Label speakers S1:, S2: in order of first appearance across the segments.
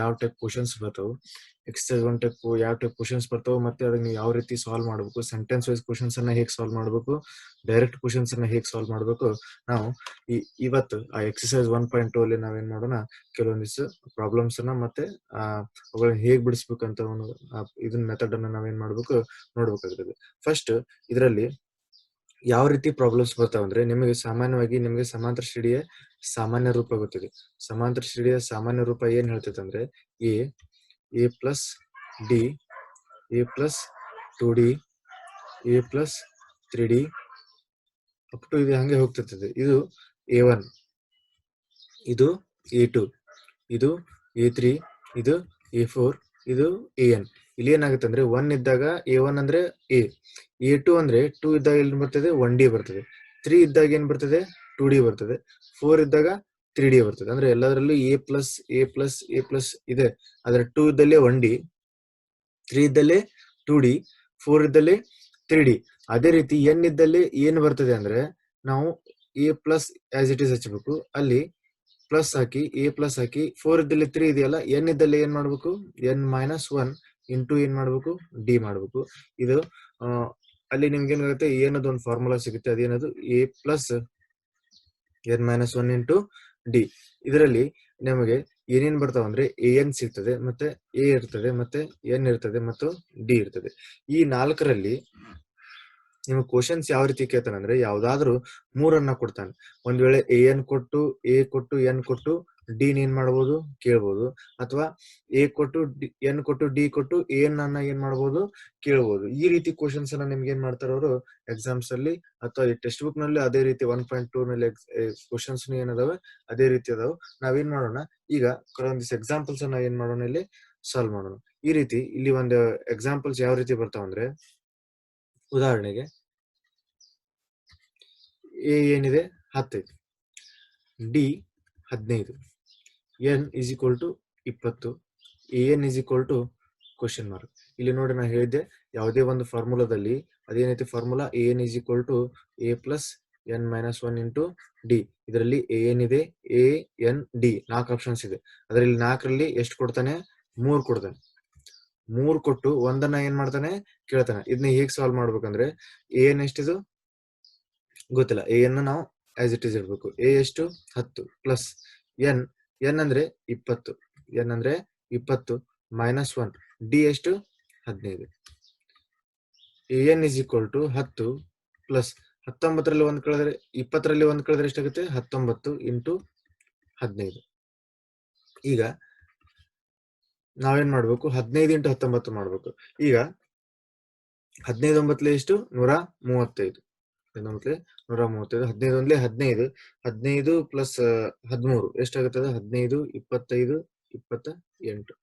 S1: ಯಾವ type questions ಬರ್ತವೆ? Exercise one type ಯಾವ ಟೈಪ್ ಕ್ವಶನ್ಸ್ ಬರ್ತವೆ? ಮತ್ತೆ ಅದನ್ನ ಯಾವ ರೀತಿ ಸಾಲ್ವ್ ಮಾಡಬೇಕು? ಸೆಂಟೆನ್ಸ್ ವೈಸ್ ಕ್ವಶನ್ಸ್ ಅನ್ನ ಹೇಗೆ ಸಾಲ್ವ್ ಮಾಡಬೇಕು? ಡೈರೆಕ್ಟ್ ಕ್ವಶನ್ಸ್ ಅನ್ನ ಹೇಗೆ ಸಾಲ್ವ್ ಮಾಡಬೇಕು? ನಾವು ಈ ಇವತ್ತು ಆ ಎಕ್ಸಸೈಸ್ ಒನ್ ಪಾಯಿಂಟ್ ಟೂ ಅಲ್ಲಿ ನಾವೇನ್ ಮಾಡೋಣ? ಕೆಲವೊಂದಿಷ್ಟು ಪ್ರಾಬ್ಲಮ್ಸ್ ಅನ್ನ ಮತ್ತೆ ಅವುಗಳನ್ನ ಹೇಗ್ ಬಿಡಿಸ್ಬೇಕಂತ ಒಂದು ಇದನ್ನ ಮೆಥಡ್ ಅನ್ನ ನಾವೇನ್ ಮಾಡ್ಬೇಕು? ನೋಡ್ಬೇಕಾಗ್ತದೆ. ಫಸ್ಟ್ ಇದರಲ್ಲಿ ಯಾವ ರೀತಿ ಪ್ರಾಬ್ಲಮ್ಸ್ ಬರ್ತಾವ ಅಂದ್ರೆ ನಿಮಗೆ ಸಾಮಾನ್ಯವಾಗಿ ನಿಮಗೆ ಸಮಾಂತರ ಶ್ರೇಣಿಯ ಸಾಮಾನ್ಯ ರೂಪ ಗೊತ್ತಿದೆ. ಸಮಾಂತರ ಶ್ರೇಣಿಯ ಸಾಮಾನ್ಯ ರೂಪ ಏನ್ ಹೇಳ್ತೈತೆ ಅಂದ್ರೆ A A plus D, A plus two D, A plus three D up to ಇದು ಹಂಗೆ ಹೋಗ್ತಿರ್ತದೆ. ಇದು ಎ ಒನ್, ಇದು ಎ ಟು, ಇದು ಎ ತ್ರೀ, ಇದು ಎ ಫೋರ್, ಇದು ಎ ಎನ್. ಇಲ್ಲಿ ಏನಾಗುತ್ತೆ ಅಂದ್ರೆ ಒನ್ ಇದ್ದಾಗ ಎ ಒನ್ ಅಂದ್ರೆ ಎ. ಎ ಟು ಅಂದ್ರೆ ಟೂ ಇದ್ದಾಗ ಏನ್ ಬರ್ತದೆ? ಒನ್ ಡಿ ಬರ್ತದೆ. ತ್ರೀ ಇದ್ದಾಗ ಏನ್ ಬರ್ತದೆ? ಟೂ ಡಿ ಬರ್ತದೆ. ಫೋರ್ ಇದ್ದಾಗ ತ್ರೀ ಡಿ ಬರ್ತದೆ. ಅಂದ್ರೆ ಎಲ್ಲದರಲ್ಲೂ A plus A plus A plus ಇದೆ. ಆದ್ರೆ ಟೂ ಇದ್ದಲ್ಲೇ ಒನ್ ಡಿ ತ್ರೀ ಇದ್ದಲ್ಲೇ ಟೂ ಡಿ ಫೋರ್ ಇದ್ದಲ್ಲಿ ತ್ರೀ ಡಿ ಅದೇ ರೀತಿ ಎನ್ ಇದ್ದಲ್ಲಿ ಏನ್ ಬರ್ತದೆ ಅಂದ್ರೆ ನಾವು A plus as it is ಹಚ್ಚಬೇಕು ಅಲ್ಲಿ ಪ್ಲಸ್ ಹಾಕಿ ಎ ಪ್ಲಸ್ ಹಾಕಿ ಫೋರ್ ಇದ್ದಲ್ಲಿ ತ್ರೀ ಇದೆಯಲ್ಲ ಎನ್ ಇದ್ದಲ್ಲಿ ಏನ್ ಮಾಡ್ಬೇಕು? ಎನ್ ಮೈನಸ್ ಒನ್ ಇಂಟು ಏನ್ ಮಾಡ್ಬೇಕು? ಡಿ ಮಾಡ್ಬೇಕು. ಇದು ಅಲ್ಲಿ ನಿಮ್ಗೆ ಏನಾಗುತ್ತೆ? ಏನದು ಒಂದು ಫಾರ್ಮುಲಾ ಸಿಗುತ್ತೆ. ಅದೇನದು? A plus n minus one into d ಇದರಲ್ಲಿ ನಮಗೆ ಏನೇನ್ ಬರ್ತಾವ ಅಂದ್ರೆ ಎ ಎನ್ ಸಿಗ್ತದೆ, ಮತ್ತೆ ಎ ಇರ್ತದೆ, ಮತ್ತೆ ಎನ್ ಇರ್ತದೆ, ಮತ್ತು ಡಿ ಇರ್ತದೆ. ಈ ನಾಲ್ಕರಲ್ಲಿ ನಿಮಗೆ ಕ್ವಶನ್ಸ್ ಯಾವ ರೀತಿ ಕೇಳ್ತಾನೆ ಅಂದ್ರೆ, ಯಾವ್ದಾದ್ರು ಮೂರನ್ನ ಕೊಡ್ತಾನೆ. ಒಂದ್ ವೇಳೆ ಎ ಎನ್ ಕೊಟ್ಟು ಎ ಕೊಟ್ಟು ಎನ್ ಕೊಟ್ಟು ಡಿ ಏನ್ ಮಾಡ್ಬೋದು? ಕೇಳ್ಬೋದು. ಅಥವಾ ಎ ಕೊಟ್ಟು ಎನ್ ಕೊಟ್ಟು ಡಿ ಕೊಟ್ಟು ಎನ್ ಅನ್ನ ಏನ್ ಮಾಡ್ಬೋದು? ಕೇಳ್ಬೋದು. ಈ ರೀತಿ ಕ್ವಶನ್ಸ್ ಅನ್ನ ನಿಮ್ಗೆ ಏನ್ ಮಾಡ್ತಾರ ಅವರು? ಎಕ್ಸಾಮ್ಸ್ ಅಲ್ಲಿ ಅಥವಾ ಈ ಟೆಕ್ಸ್ಟ್ ಬುಕ್ನಲ್ಲಿ ಅದೇ ರೀತಿ ಒನ್ ಪಾಯಿಂಟ್ ಟೂ ನಲ್ಲಿ ಕ್ವಶನ್ಸ್ ಏನದಾವೆ? ಅದೇ ರೀತಿ ಅದಾವ. ನಾವೇನ್ ಮಾಡೋಣ? ಈಗ ಕೆಲವೊಂದಿಷ್ಟು ಎಕ್ಸಾಂಪಲ್ಸ್ ಅನ್ನ ಏನ್ ಮಾಡೋಣ ಇಲ್ಲಿ? ಸಾಲ್ವ್ ಮಾಡೋಣ. ಈ ರೀತಿ ಇಲ್ಲಿ ಒಂದು ಎಕ್ಸಾಂಪಲ್ಸ್ ಯಾವ ರೀತಿ ಬರ್ತಾವ ಅಂದ್ರೆ, ಉದಾಹರಣೆಗೆ ಎ ಏನಿದೆ? ಹತ್ತೈದು. ಡಿ ಹದಿನೈದು. ಎನ್ ಇಸ್ ಈಕ್ವಲ್ ಟು ಇಪ್ಪತ್ತು, a n is equal to question mark. ಇಲ್ಲಿ ನೋಡಿ ನಾನು ಹೇಳಿದ್ದೆ, ಯಾವುದೇ ಒಂದು ಫಾರ್ಮುಲಾದಲ್ಲಿ ಅದೇನೈತಿ formula? A n is equal to a plus n minus one into d. ಇದರಲ್ಲಿ ಎ ಎನ್ ಇದೆ, ಎ ಎನ್ ಡಿ. ನಾಲ್ಕು ಆಪ್ಷನ್ಸ್ ಇದೆ. ಅದರಲ್ಲಿ ನಾಲ್ಕರಲ್ಲಿ ಎಷ್ಟು ಕೊಡ್ತಾನೆ? ಮೂರು ಕೊಡ್ತಾನೆ. ಮೂರು ಕೊಟ್ಟು ಒಂದನ್ನ ಏನ್ ಮಾಡ್ತಾನೆ? ಕೇಳ್ತಾನೆ. ಇದನ್ನ ಹೇಗೆ ಸಾಲ್ವ್ ಮಾಡ್ಬೇಕಂದ್ರೆ, ಎ ಎನ್ ಎಷ್ಟಿದು? ಗೊತ್ತಿಲ್ಲ. ಎ ಎನ್ ನಾವು ಆಸ್ ಇಟ್ ಇಸ್ ಇಡಬೇಕು. ಎ ಎಷ್ಟು? ಹತ್ತು. ಪ್ಲಸ್ ಎನ್ ಎನ್ ಅಂದ್ರೆ ಇಪ್ಪತ್ತು ಎನ್ ಅಂದ್ರೆ ಇಪ್ಪತ್ತು ಮೈನಸ್ ಒನ್ ಡಿ ಎಷ್ಟು? ಹದಿನೈದು. ಎನ್ ಇಸ್ ಈಕ್ವಲ್ ಟು ಹತ್ತು ಪ್ಲಸ್ ಹತ್ತೊಂಬತ್ತರಲ್ಲಿ ಒಂದ್ ಕಳೆದ್ರೆ, ಇಪ್ಪತ್ತರಲ್ಲಿ ಒಂದ್ ಕಳೆದ್ರೆ ಎಷ್ಟಾಗುತ್ತೆ? ಹತ್ತೊಂಬತ್ತು ಇಂಟು ಹದಿನೈದು. ಈಗ ನಾವೇನ್ ಮಾಡ್ಬೇಕು? ಹದಿನೈದು ಇಂಟು ಹತ್ತೊಂಬತ್ತು ಮಾಡ್ಬೇಕು. ಈಗ ಹದಿನೈದು ಒಂಬತ್ತಲೆ ಎಷ್ಟು? ನೂರ ಮೂವತ್ತೈದು. ಹದಿನೊಂಬತ್ತಲೆ ನೂರ ಮೂವತ್ತೈದು, ಹದಿನೈದು ಒಂದ್ಲೆ ಹದಿನೈದು. ಹದಿನೈದು ಪ್ಲಸ್ ಹದಿಮೂರು. ಎಷ್ಟಾಗುತ್ತದೆ? ಹದಿನೈದು, ಇಪ್ಪತ್ತೈದು ಇಪ್ಪತ್ತ ಎಂಟು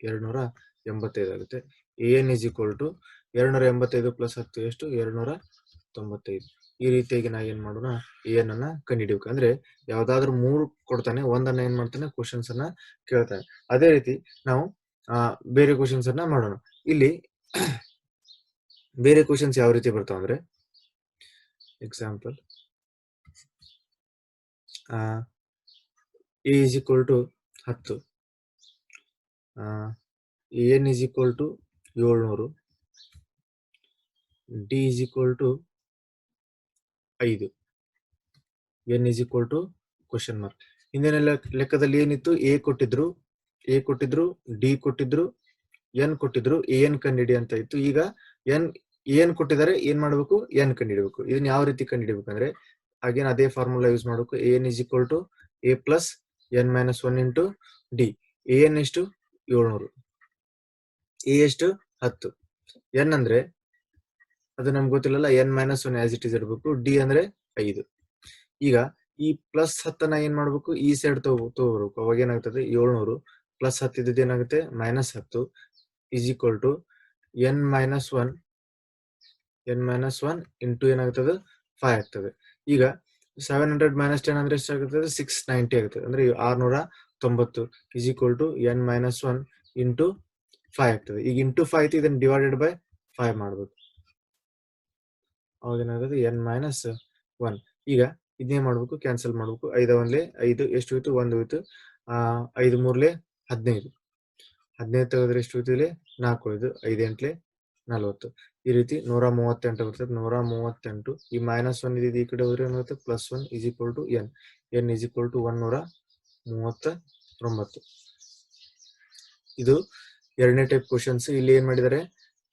S1: ಎರಡ್ನೂರ ಎಂಬತ್ತೈದು ಆಗುತ್ತೆ. A n is equal to ಎರಡ್ನೂರ ಎಂಬತ್ತೈದು ಪ್ಲಸ್ ಹತ್ತು ಎಷ್ಟು? ಎರಡ್ನೂರ ತೊಂಬತ್ತೈದು. ಈ ರೀತಿಯಾಗಿ ನಾ ಏನ್ ಮಾಡೋಣ? ಏನ್ ಅನ್ನ ಕಂಡುಹಿಡಿಬೇಕು. ಅಂದ್ರೆ ಯಾವ್ದಾದ್ರು ಮೂರು ಕೊಡ್ತಾನೆ, ಒಂದನ್ನ ಏನ್ ಮಾಡ್ತಾನೆ ಕ್ವಶನ್ಸ್ ಅನ್ನ ಕೇಳ್ತಾನೆ. ಅದೇ ರೀತಿ ನಾವು ಬೇರೆ ಕ್ವಶನ್ಸ್ ಅನ್ನ ಮಾಡೋಣ. ಇಲ್ಲಿ ಬೇರೆ ಕ್ವಶನ್ಸ್ ಯಾವ ರೀತಿ ಬರ್ತಾವ ಅಂದ್ರೆ example a is equal to ಹತ್ತು. ಎನ್ ಇಸ್ ಈಕ್ವಲ್ ಟು ಏಳ್ನೂರು. ಡಿ ಇಸ್ ಈಕ್ವಲ್ ಟು ಐದು. N is equal to question mark ಹಿಂದಿನ ಲೆಕ್ಕದಲ್ಲಿ ಏನಿತ್ತು? ಎ ಕೊಟ್ಟಿದ್ರು ಎ ಕೊಟ್ಟಿದ್ರು ಡಿ ಕೊಟ್ಟಿದ್ರು ಎನ್ ಕೊಟ್ಟಿದ್ರು ಎ ಎನ್ ಕಂಡಿಡಿ ಅಂತ ಇತ್ತು. ಈಗ ಎನ್ ಏನ್ ಕೊಟ್ಟಿದ್ದಾರೆ, ಏನ್ ಮಾಡ್ಬೇಕು ಎನ್ ಕಂಡಿಡಿಬೇಕು ಇದನ್ನ ಯಾವ ರೀತಿ ಕಂಡಿಡಿಬೇಕಂದ್ರೆ ಅಗೇನ್ ಅದೇ ಫಾರ್ಮುಲಾ ಯೂಸ್ ಮಾಡ್ಬೇಕು n is equal to a plus n minus one into d n ಎಷ್ಟು ಏಳ್ನೂರು. ಎ ಎಷ್ಟು ಹತ್ತು. ಎನ್ ಅಂದ್ರೆ, ಅದು ನಮ್ಗೆ ಗೊತ್ತಿಲ್ಲಲ್ಲ n minus one as it is ಇಡ್ಬೇಕು ಡಿ ಅಂದ್ರೆ ಐದು. ಈಗ ಈ ಪ್ಲಸ್ ಹತ್ತನ್ನ ಏನ್ ಮಾಡ್ಬೇಕು, ಈ ಸೈಡ್ ತಗೋ, ತಗೋಬೇಕು, ಅವಾಗ ಏನಾಗ್ತದೆ, ಏಳ್ನೂರು ಪ್ಲಸ್ ಹತ್ತಿದ್ದು ಏನಾಗುತ್ತೆ ಮೈನಸ್ ಹತ್ತು is equal to n minus one n minus one into ಏನಾಗ್ತದೆ ಫೈವ್ ಆಗ್ತದೆ. ಈಗ ಸೆವೆನ್ ಹಂಡ್ರೆಡ್ ಮೈನಸ್ ಟೆನ್ ಅಂದ್ರೆ ಎಷ್ಟಾಗುತ್ತದೆ ಸಿಕ್ಸ್ ನೈಂಟಿ ಆಗ್ತದೆ ಅಂದ್ರೆ ಆರ್ನೂರ ತೊಂಬತ್ತು is equal to n minus one into five ಆಗ್ತದೆ. ಈಗ ಇಂಟು ಫೈವ್ ಇದನ್ನ ಡಿವೈಡೆಡ್ ಬೈ ಫೈವ್ ಮಾಡ್ಬೇಕು. ಅವಾಗ ಏನಾಗುತ್ತೆ ಎನ್ ಮೈನಸ್ ಒನ್ ಈಗ ಇದನ್ನೇ ಮಾಡ್ಬೇಕು? ಕ್ಯಾನ್ಸಲ್ ಮಾಡ್ಬೇಕು. ಐದ ಒಂದ್ಲೆ ಐದು, ಎಷ್ಟು ಹೋಯ್ತು? ಒಂದು ಹೋಯ್ತು. ಆ, ಐದು ಮೂರ್ಲೆ ಹದಿನೈದು. ಹದಿನೈದು ತೆಗೆದ್ರೆ ಎಷ್ಟು ಇಲ್ಲಿ? ನಾಲ್ಕು ಉಳಿದು ಐದು ಎಂಟ್ಲೆ ನಲವತ್ತು. ಈ ರೀತಿ ನೂರ ಮೂವತ್ತೆಂಟು ಬರ್ತದೆ. ನೂರ ಮೂವತ್ತೆಂಟು. ಈ ಮೈನಸ್ ಒನ್ ಇದೆ ಈ ಕಡೆ ಹೋದ್ರೆ ಏನಾಗುತ್ತೆ plus one is equal to n n is equal to one ನೂರ ಮೂವತ್ತ ಒಂಬತ್ತು ಇದು ಎರಡನೇ ಟೈಪ್ ಕ್ವಶನ್ಸ್ ಇಲ್ಲಿ ಏನ್ ಮಾಡಿದ್ದಾರೆ?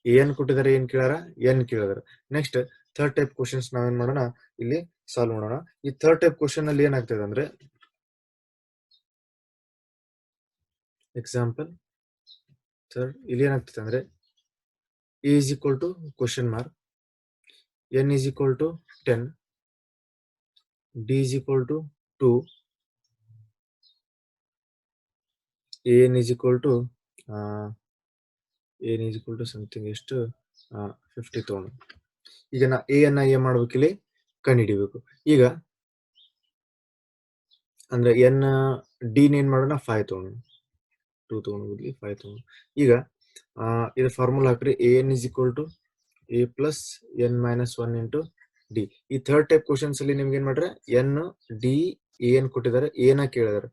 S1: ಏನ್ ಕೊಟ್ಟಿದ್ದಾರೆ, ಏನ್ ಕೇಳಾರ ಎನ್ ಕೇಳಿದಾರೆ. ನೆಕ್ಸ್ಟ್ ಥರ್ಡ್ ಟೈಪ್ ಕ್ವಶನ್ಸ್ ನಾವೇನ್ ಮಾಡೋಣ? ಇಲ್ಲಿ ಸಾಲ್ವ್ ಮಾಡೋಣ. ಈ ಥರ್ಡ್ ಟೈಪ್ ಕ್ವಶನ್ ಅಲ್ಲಿ ಏನಾಗ್ತದೆ ಅಂದ್ರೆ ಎಕ್ಸಾಂಪಲ್ ಥರ್ಡ್ ಇಲ್ಲಿ ಏನಾಗ್ತದೆ ಅಂದ್ರೆ a is equal to question mark n is equal to ten d is equal to two n is equal to n is equal to something ಎಷ್ಟು fifty ತಗೊಂಡು. ಈಗ ನಾ ಎ ಅನ್ನ ಏನ್ ಮಾಡ್ಬೇಕಿಲ್ಲಿ ಕಂಡುಹಿಡಿಬೇಕು. ಈಗ ಅಂದ್ರೆ ಎನ್ ಡಿ ಏನ್ ಮಾಡೋಣ? ಫೈವ್ ತಗೊಂಡು. ಟೂ ತಗೊಂಡು ಫೈವ್ ತಗೊಂಡು. ಈಗ ಇದು ಫಾರ್ಮುಲಾ ಹಾಕ್ರಿ. A n is equal to a plus n minus one into d ಈ ಥರ್ಡ್ ಟೈಪ್ ಕ್ವಶನ್ಸ್ ಅಲ್ಲಿ ನಿಮ್ಗೆ ಏನ್ ಮಾಡ್ರೆ? ಎನ್ ಡಿ ಎನ್ ಕೊಟ್ಟಿದ್ದಾರೆ. ಏನ ಕೇಳಿದಾರೆ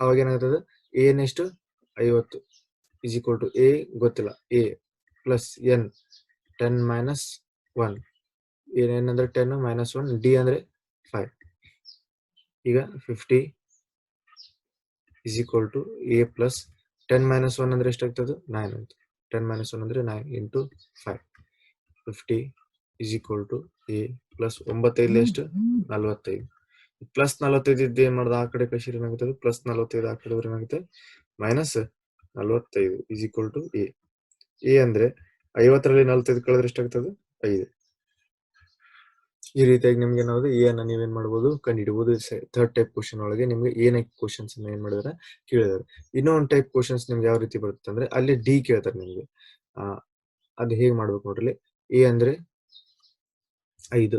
S1: ಅವಾಗ ಏನಾಗ್ತದೆ? ಎ ನ ಎಷ್ಟು? ಐವತ್ತು. ಇಸ್ ಈಕ್ವಲ್ ಟು ಎ ಗೊತ್ತಿಲ್ಲ. A plus n ten minus one ಏನ್ ಅಂದ್ರೆ ಟೆನ್ ಮೈನಸ್ ಒನ್ ಡಿ ಅಂದ್ರೆ ಫೈವ್ ಈಗ fifty is equal to a plus ten minus one ಅಂದ್ರೆ ಎಷ್ಟಾಗ್ತದೆ? ನೈನ್ ಅಂತ ಟೆನ್ ಮೈನಸ್ ಒನ್ ಅಂದ್ರೆ nine into five fifty is equal to a plus ಒಂಬತ್ತೈದು ಎಷ್ಟು? ನಲವತ್ತೈದು. ಪ್ಲಸ್ ನಲವತ್ತೈದು ಇದ್ದು ಏನ್ ಮಾಡ್ದ? ಆ ಕಡೆ ಕಶೀರ್ ಏನಾಗುತ್ತೆ ಪ್ಲಸ್ ನಲವತ್ತೈದು ಆ ಕಡೆ ಏನಾಗುತ್ತೆ ಮೈನಸ್ ನಲವತ್ತೈದು is equal to a a ಅಂದ್ರೆ ಐವತ್ತರಲ್ಲಿ ನಲವತ್ತೈದು ಕಳೆದ್ರೆ ಎಷ್ಟಾಗ್ತದೆ? ಐದು. ಈ ರೀತಿಯಾಗಿ ನಿಮ್ಗೆ ಏನಾದ್ರು ಎ ಅನ್ನ ನೀವೇನ್ ಮಾಡ್ಬೋದು? ಕಂಡುಹಿಡಬಹುದು ಥರ್ಡ್ ಟೈಪ್ ಕ್ವಶನ್ ಒಳಗೆ ನಿಮ್ಗೆ ಏನ ಕ್ವಶನ್ಸ್ ಏನ್ ಮಾಡಿದಾರೆ ಕೇಳಿದಾರೆ. ಇನ್ನೊಂದ್ ಟೈಪ್ ಕ್ವಶನ್ಸ್ ನಿಮ್ಗೆ ಯಾವ ರೀತಿ ಬರುತ್ತೆ ಅಂದ್ರೆ ಅಲ್ಲಿ ಡಿ ಕೇಳ್ತಾರೆ ನಿಮ್ಗೆ. ಅದ್ ಹೇಗ್ ಮಾಡ್ಬೇಕು ನೋಡ್ರಿ ಎ ಅಂದ್ರೆ ಐದು.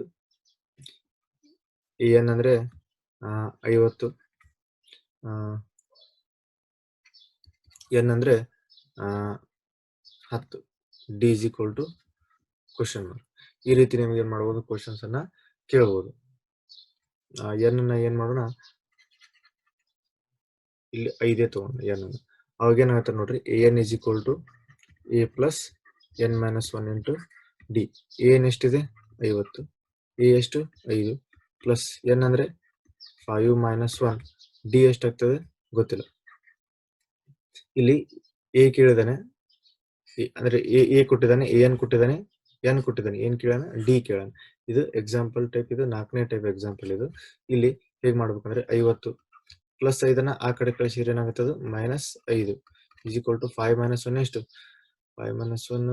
S1: ಎನ್ ಅಂದ್ರೆ ಐವತ್ತು. ಎನ್ ಅಂದ್ರೆ ಹತ್ತು. D is equal to question mark ಈ ರೀತಿ ನಿಮ್ಗೆ ಏನ್ ಮಾಡ್ಬೋದು? ಕ್ವಶನ್ಸ್ ಅನ್ನ ಕೇಳಬಹುದು ಎನ್ ಅನ್ನ ಏನ್ ಮಾಡೋಣ? ಇಲ್ಲಿ ಐದೇ ತಗೊಂಡು ಎನ್ ಅನ್ನ. ಅವಾಗ ಏನಾಗುತ್ತೆ ನೋಡ್ರಿ? A n is equal to a plus n minus one into d n ಎಷ್ಟಿದೆ? ಐವತ್ತು. ಎ ಎಷ್ಟು? ಐದು. ಪ್ಲಸ್ ಎನ್ ಅಂದ್ರೆ ಫೈವ್ ಮೈನಸ್ ಒನ್ ಡಿ ಎಷ್ಟಾಗ್ತದೆ? ಗೊತ್ತಿಲ್ಲ. ಇಲ್ಲಿ ಎ ಕೇಳಿದಾನೆ. ಅಂದ್ರೆ ಎ ಎ ಕೊಟ್ಟಿದ್ದಾನೆ ಎ ಎನ್ ಕೊಟ್ಟಿದ್ದಾನೆ ಎನ್ ಕೊಟ್ಟಿದ್ದಾನೆ? ಏನ್ ಕೇಳೋಣ? ಡಿ ಕೇಳೋಣ. ಇದು ಎಕ್ಸಾಂಪಲ್ ಟೈಪ್ ಇದು ನಾಲ್ಕನೇ ಟೈಪ್ ಎಕ್ಸಾಂಪಲ್ ಇದು. ಇಲ್ಲಿ ಹೇಗ್ ಮಾಡ್ಬೇಕಂದ್ರೆ ಐವತ್ತು ಪ್ಲಸ್ ಐದನ್ನ ಆ ಕಡೆ ಕಳಿಸಿದ್ರೆ ಏನಾಗುತ್ತದೆ? ಮೈನಸ್ ಐದು. Is equal to five minus one ಎಷ್ಟು? Five minus one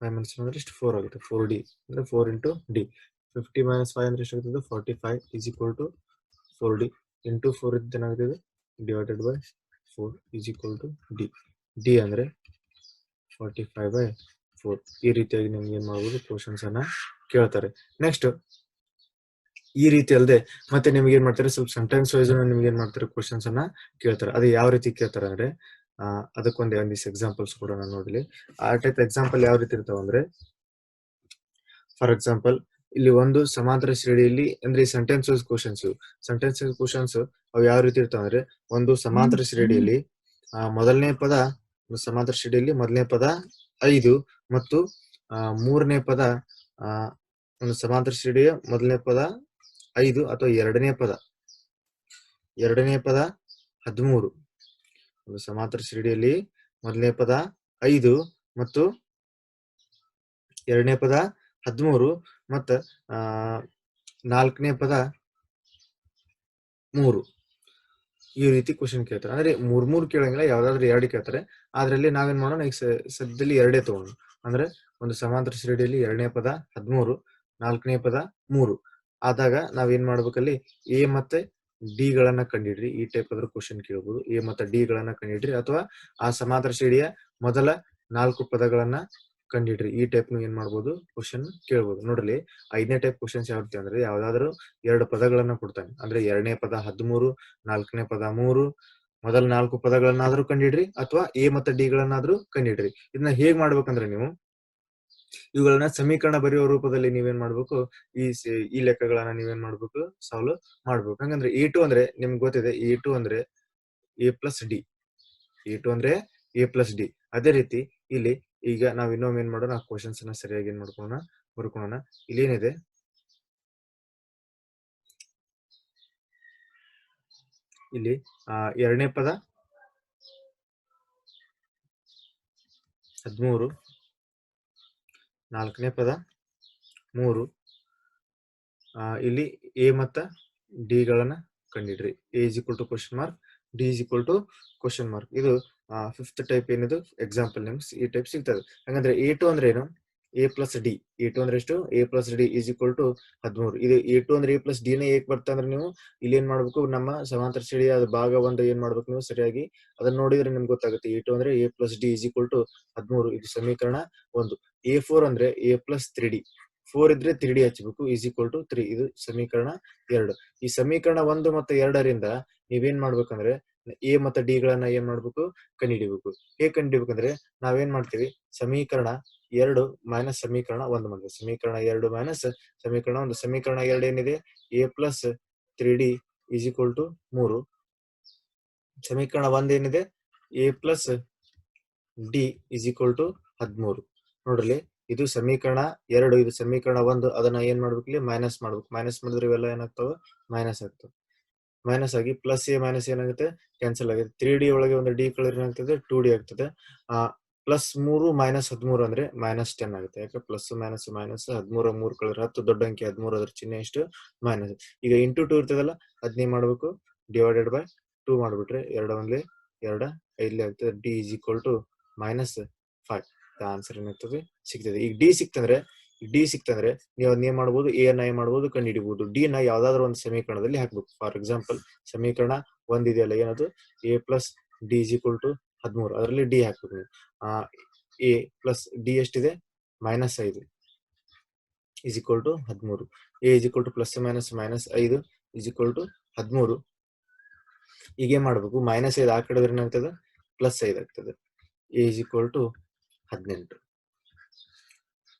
S1: five minus one ಅಂದ್ರೆ ಎಷ್ಟು? ಫೋರ್ ಆಗುತ್ತೆ. ಫೋರ್ ಡಿ ಅಂದ್ರೆ four into d fifty minus five ಅಂದ್ರೆ ಎಷ್ಟು ಆಗುತ್ತೆ forty five is equal to four d into four ಇದ್ದು ಏನಾಗುತ್ತದೆ? Divided by four is equal to d d ಅಂದ್ರೆ ಫಾರ್ಟಿ ಫೈವ್ ಬೈ ಫೋರ್ ಈ ರೀತಿಯಾಗಿ ನಿಮ್ಗೆ ಏನ್ ಮಾಡ್ಬೋದು? ಕ್ವಶನ್ಸ್ ಅನ್ನ ಕೇಳ್ತಾರೆ. ನೆಕ್ಸ್ಟ್ ಈ ರೀತಿ ಅಲ್ಲದೆ ಮತ್ತೆ ನಿಮ್ಗೆ ಏನ್ ಮಾಡ್ತಾರೆ? ಸ್ವಲ್ಪ ಸೆಂಟೆನ್ಸ್ ವೈಸ್ ನಿಮ್ಗೆ ಏನ್ ಮಾಡ್ತಾರೆ? ಕ್ವಶನ್ಸ್ ಅನ್ನ ಕೇಳ್ತಾರೆ. ಅದು ಯಾವ ರೀತಿ ಕೇಳ್ತಾರೆ ಅಂದ್ರೆ ಅದಕ್ಕೊಂದು ಒಂದಿಷ್ಟು ಎಕ್ಸಾಂಪಲ್ಸ್ ಕೂಡ ನಾನು ನೋಡ್ಲಿ ಆ ಟೈಪ್ ಎಕ್ಸಾಂಪಲ್ ಯಾವ ರೀತಿ ಇರ್ತಾವ ಅಂದ್ರೆ ಫಾರ್ ಎಕ್ಸಾಂಪಲ್ ಇಲ್ಲಿ ಒಂದು ಸಮಾಂತರ ಶ್ರೇಣಿಯಲ್ಲಿ ಅಂದ್ರೆ sentence wise questions sentence wise questions ಅವು ಯಾವ ರೀತಿ ಇರ್ತಾವ ಅಂದ್ರೆ ಒಂದು ಸಮಾಂತರ ಶ್ರೇಣಿಯಲ್ಲಿ ಮೊದಲನೇ ಪದ ಸಮಾಂತರ ಶ್ರೇಣಿಯಲ್ಲಿ ಮೊದಲನೇ ಪದ ಐದು ಮತ್ತು ಮೂರನೇ ಪದ ಒಂದು ಸಮಾಂತರ ಶ್ರೇಣಿಯ ಮೊದಲನೇ ಪದ ಐದು ಅಥವಾ ಎರಡನೇ ಪದ. ಎರಡನೇ ಪದ ಹದಿಮೂರು. ಒಂದು ಸಮಾಂತರ ಶ್ರೇಣಿಯಲ್ಲಿ ಮೊದಲನೇ ಪದ ಐದು ಮತ್ತು ಎರಡನೇ ಪದ ಹದಿಮೂರು ಮತ್ತ ನಾಲ್ಕನೇ ಪದ ಮೂರು. ಈ ರೀತಿ ಕ್ವಶನ್ ಕೇಳ್ತಾರೆ. ಅಂದ್ರೆ ಮೂರ್ ಮೂರ್ ಕೇಳಂಗಿಲ್ಲ, ಯಾವ್ದಾದ್ರು ಎರಡು ಕೇಳ್ತಾರೆ. ಅದ್ರಲ್ಲಿ ನಾವೇನ್ ಮಾಡೋಣ, ಈಗ ಸದ್ಯದಲ್ಲಿ ಎರಡೇ ತಗೊಂಡು ಅಂದ್ರೆ ಒಂದು ಸಮಾಂತರ ಶ್ರೇಣಿಯಲ್ಲಿ ಎರಡನೇ ಪದ ಹದಿಮೂರು, ನಾಲ್ಕನೇ ಪದ ಮೂರು. ಆದಾಗ ನಾವೇನ್ ಮಾಡ್ಬೇಕಲ್ಲಿ? ಎ ಮತ್ತೆ ಡಿ ಗಳನ್ನ ಕಂಡಿಡ್ರಿ. ಈ ಟೈಪ್ ಅದ್ರ ಕ್ವಶನ್ ಕೇಳ್ಬೋದು. ಎ ಮತ್ತೆ ಡಿ ಗಳನ್ನ ಕಂಡಿಡ್ರಿ. ಅಥವಾ ಆ ಸಮಾಂತರ ಶ್ರೇಣಿಯ ಮೊದಲ ನಾಲ್ಕು ಪದಗಳನ್ನ ಕಂಡಿಡ್ರಿ. ಈ ಟೈಪ್ ಏನ್ ಮಾಡ್ಬೋದು? ಕ್ವಶನ್ ಕೇಳ್ಬೋದು. ನೋಡ್ರಿ, ಐದನೇ ಟೈಪ್ ಕ್ವಶನ್ಸ್ ಯಾವ ರೀತಿ ಅಂದ್ರೆ ಯಾವ್ದಾದ್ರು ಎರಡು ಪದಗಳನ್ನ ಕೊಡ್ತಾನೆ. ಅಂದ್ರೆ ಎರಡನೇ ಪದ ಹದಿಮೂರು, ನಾಲ್ಕನೇ ಪದ ಮೂರು, ಮೊದಲ ನಾಲ್ಕು ಪದಗಳನ್ನಾದ್ರೂ ಕಂಡಿಡ್ರಿ ಅಥವಾ ಎ ಮತ್ತೆ ಡಿ ಗಳನ್ನಾದ್ರೂ ಕಂಡಿಡ್ರಿ. ಇದನ್ನ ಹೇಗ್ ಮಾಡ್ಬೇಕಂದ್ರೆ ನೀವು, ಇವುಗಳನ್ನ ಸಮೀಕರಣ ಬರೆಯುವ ರೂಪದಲ್ಲಿ ನೀವೇನ್ ಮಾಡ್ಬೇಕು? ಈ ಈ ಲೆಕ್ಕಗಳನ್ನ ನೀವೇನ್ ಮಾಡ್ಬೇಕು? ಸಾಲ್ವ್ ಮಾಡ್ಬೇಕು. ಹಂಗಂದ್ರೆ ಎ ಟು ಅಂದ್ರೆ ನಿಮ್ಗೆ ಗೊತ್ತಿದೆ, ಎ ಟು ಅಂದ್ರೆ a plus d. A two ಅಂದ್ರೆ ಎ ಪ್ಲಸ್ ಡಿ. ಅದೇ ರೀತಿ ಇಲ್ಲಿ ಈಗ ನಾವ್ ಇನ್ನೊಮ್ಮೆ ಏನ್ ಮಾಡೋಣ, ಆ ಕ್ವಶನ್ಸ್ ಅನ್ನ ಸರಿಯಾಗಿ ಏನ್ ಮಾಡ್ಕೊಳ್ಳೋಣ ಇಲ್ಲಿ ಏನಿದೆ ಇಲ್ಲಿ, ಆ, ಎರಡನೇ ಪದ? ಹದಿಮೂರು. ನಾಲ್ಕನೇ ಪದ? ಮೂರು. ಇಲ್ಲಿ ಎ ಮತ್ತ ಡಿ ಗಳನ್ನ ಕಂಡಿಡ್ರಿ. A is equal to question mark d is equal to question mark ಇದು ಫಿಫ್ತ್ ಟೈಪ್ ಏನಿದು? ಎಕ್ಸಾಂಪಲ್ ನಿಮ್ಸ್ ಈ ಟೈಪ್ ಸಿಗ್ತದೆ. ಹಂಗಂದ್ರೆ ಎ ಟು ಅಂದ್ರೆ ಏನು? A plus d a two ಅಂದ್ರೆ ಎಷ್ಟು? A plus d is equal to ಹದಿಮೂರು. ಇದು ಎ ಟು ಅಂದ್ರೆ ಎ ಪ್ಲಸ್ ಡಿ ನೇ ಏಕ್ ಬರ್ತಾ ಅಂದ್ರೆ ನೀವು ಇಲ್ಲಿ ಏನ್ ಮಾಡ್ಬೇಕು? ನಮ್ಮ ಸಮಾಂತರ ಶ್ರೇಣಿ ಅದು ಭಾಗ ಒಂದು ಏನ್ ಮಾಡ್ಬೇಕು ನೀವು? ಸರಿಯಾಗಿ ಅದನ್ನ ನೋಡಿದ್ರೆ ನಿಮ್ಗೆ ಗೊತ್ತಾಗುತ್ತೆ. ಎ ಟು ಅಂದ್ರೆ a plus d is equal to ಹದಿಮೂರು. ಇದು ಸಮೀಕರಣ ಒಂದು. ಎ ಫೋರ್ ಅಂದ್ರೆ a plus three d four ಇದ್ರೆ ತ್ರೀ ಡಿ ಹಚ್ಚಬೇಕು ಈಸ್ ಈಕ್ವಲ್ ಟು ತ್ರೀ ಇದು ಸಮೀಕರಣ ಎರಡು. ಈ ಸಮೀಕರಣ ಒಂದು ಮತ್ತೆ ಎರಡರಿಂದ ನೀವೇನ್ ಮಾಡ್ಬೇಕಂದ್ರೆ ಎ ಮತ್ತೆ ಡಿ ಗಳನ್ನ ಏನ್ ಮಾಡ್ಬೇಕು? ಕಂಡುಹಿಡಿಬೇಕು. ಹೇಗೆ ಕಂಡುಹಿಡಿಬೇಕಂದ್ರೆ, ನಾವೇನ್ ಮಾಡ್ತೀವಿ? ಸಮೀಕರಣ ಎರಡು ಮೈನಸ್ ಸಮೀಕರಣ ಒಂದು ಮಾಡ್ತೀವಿ. ಸಮೀಕರಣ ಎರಡು ಮೈನಸ್ ಸಮೀಕರಣ ಒಂದು. ಸಮೀಕರಣ ಎರಡು ಏನಿದೆ? A plus three d is equal to ಮೂರು. ಸಮೀಕರಣ ಒಂದ್ ಏನಿದೆ? A plus d is equal to ಹದಿಮೂರು. ನೋಡ್ರಿ, ಇದು ಸಮೀಕರಣ ಎರಡು, ಇದು ಸಮೀಕರಣ ಒಂದು. ಅದನ್ನ ಏನ್ ಮಾಡ್ಬೇಕು ಮೈನಸ್ ಮಾಡ್ಬೇಕು. ಮೈನಸ್ ಮಾಡಿದ್ರೆ ಇವೆಲ್ಲ ಏನಾಗ್ತಾವ? ಮೈನಸ್ ಆಗ್ತವೆ. ಮೈನಸ್ ಆಗಿ ಪ್ಲಸ್ ಎ ಮೈನಸ್ ಏನಾಗುತ್ತೆ? ಕ್ಯಾನ್ಸಲ್ ಆಗುತ್ತೆ ತ್ರೀ ಡಿ ಒಳಗೆ ಒಂದು ಡಿ ಕಲರ್ ಏನಾಗ್ತದೆ? ಟೂ ಡಿ ಆಗ್ತದೆ. ಪ್ಲಸ್ ಮೂರು ಮೈನಸ್ ಹದಿಮೂರು ಅಂದ್ರೆ ಮೈನಸ್ ಟೆನ್ ಆಗುತ್ತೆ. ಯಾಕೆ? ಪ್ಲಸ್ ಮೈನಸ್ ಮೈನಸ್ ಹದಿಮೂರ, ಮೂರು ಕಲರ್ ಹತ್ತು ದೊಡ್ಡ ಅಂಕಿ, ಹದಿಮೂರು ಅದ್ರ ಚಿಹ್ನೆ ಎಷ್ಟು ಮೈನಸ್ ಈಗ ಇಂಟು ಟೂ ಇರ್ತದಲ್ಲ ಅದನ್ನೇ ಮಾಡ್ಬೇಕು. ಡಿವೈಡೆಡ್ ಬೈ ಟೂ ಮಾಡ್ಬಿಟ್ರೆ ಎರಡು ಒಂದ್ಲಿ ಎರಡ, ಐದ್ಲಿ ಆಗ್ತದೆ. D is equal to minus five answer ಏನಾಗ್ತದೆ? ಸಿಗ್ತದೆ. ಈಗ ಡಿ ಸಿಕ್ತಂದ್ರೆ ಡಿ ಸಿಕ್ತಂದ್ರೆ ನೀವು ಅದನ್ನ ಏನ್ ಮಾಡ್ಬೋದು? ಎ ಅನ್ನ ಏನ್ ಮಾಡ್ಬೋದು? ಕಂಡುಹಿಡಿಬಹುದು ಡಿ ನ ಯಾವ್ದಾದ್ರು ಒಂದು ಸಮೀಕರಣದಲ್ಲಿ ಹಾಕ್ಬೇಕು. ಫಾರ್ ಎಕ್ಸಾಂಪಲ್ ಸಮೀಕರಣ ಒಂದಿದೆಯಲ್ಲ ಏನದು? A plus d is equal to ಹದಿಮೂರು. ಅದರಲ್ಲಿ ಡಿ ಹಾಕ್ಬೇಕು ನೀವು. ಎ ಪ್ಲಸ್ ಡಿ ಎಷ್ಟಿದೆ? ಮೈನಸ್ ಐದು. ಇಸ್ ಈಕ್ವಲ್ ಟು ಹದಿಮೂರು. A is equal to plus minus minus ಐದು ಇಸ್ ಈಕ್ವಲ್ ಟು ಹದಿಮೂರು. ಈಗ ಏನ್ ಮಾಡ್ಬೇಕು? ಮೈನಸ್ ಐದು ಆ ಕಡೆ ಏನಾಗ್ತದೆ? ಪ್ಲಸ್ ಐದು ಆಗ್ತದೆ. ಎ ಇಸ್ ಈಕ್ವಲ್ ಟು ಹದಿನೆಂಟು.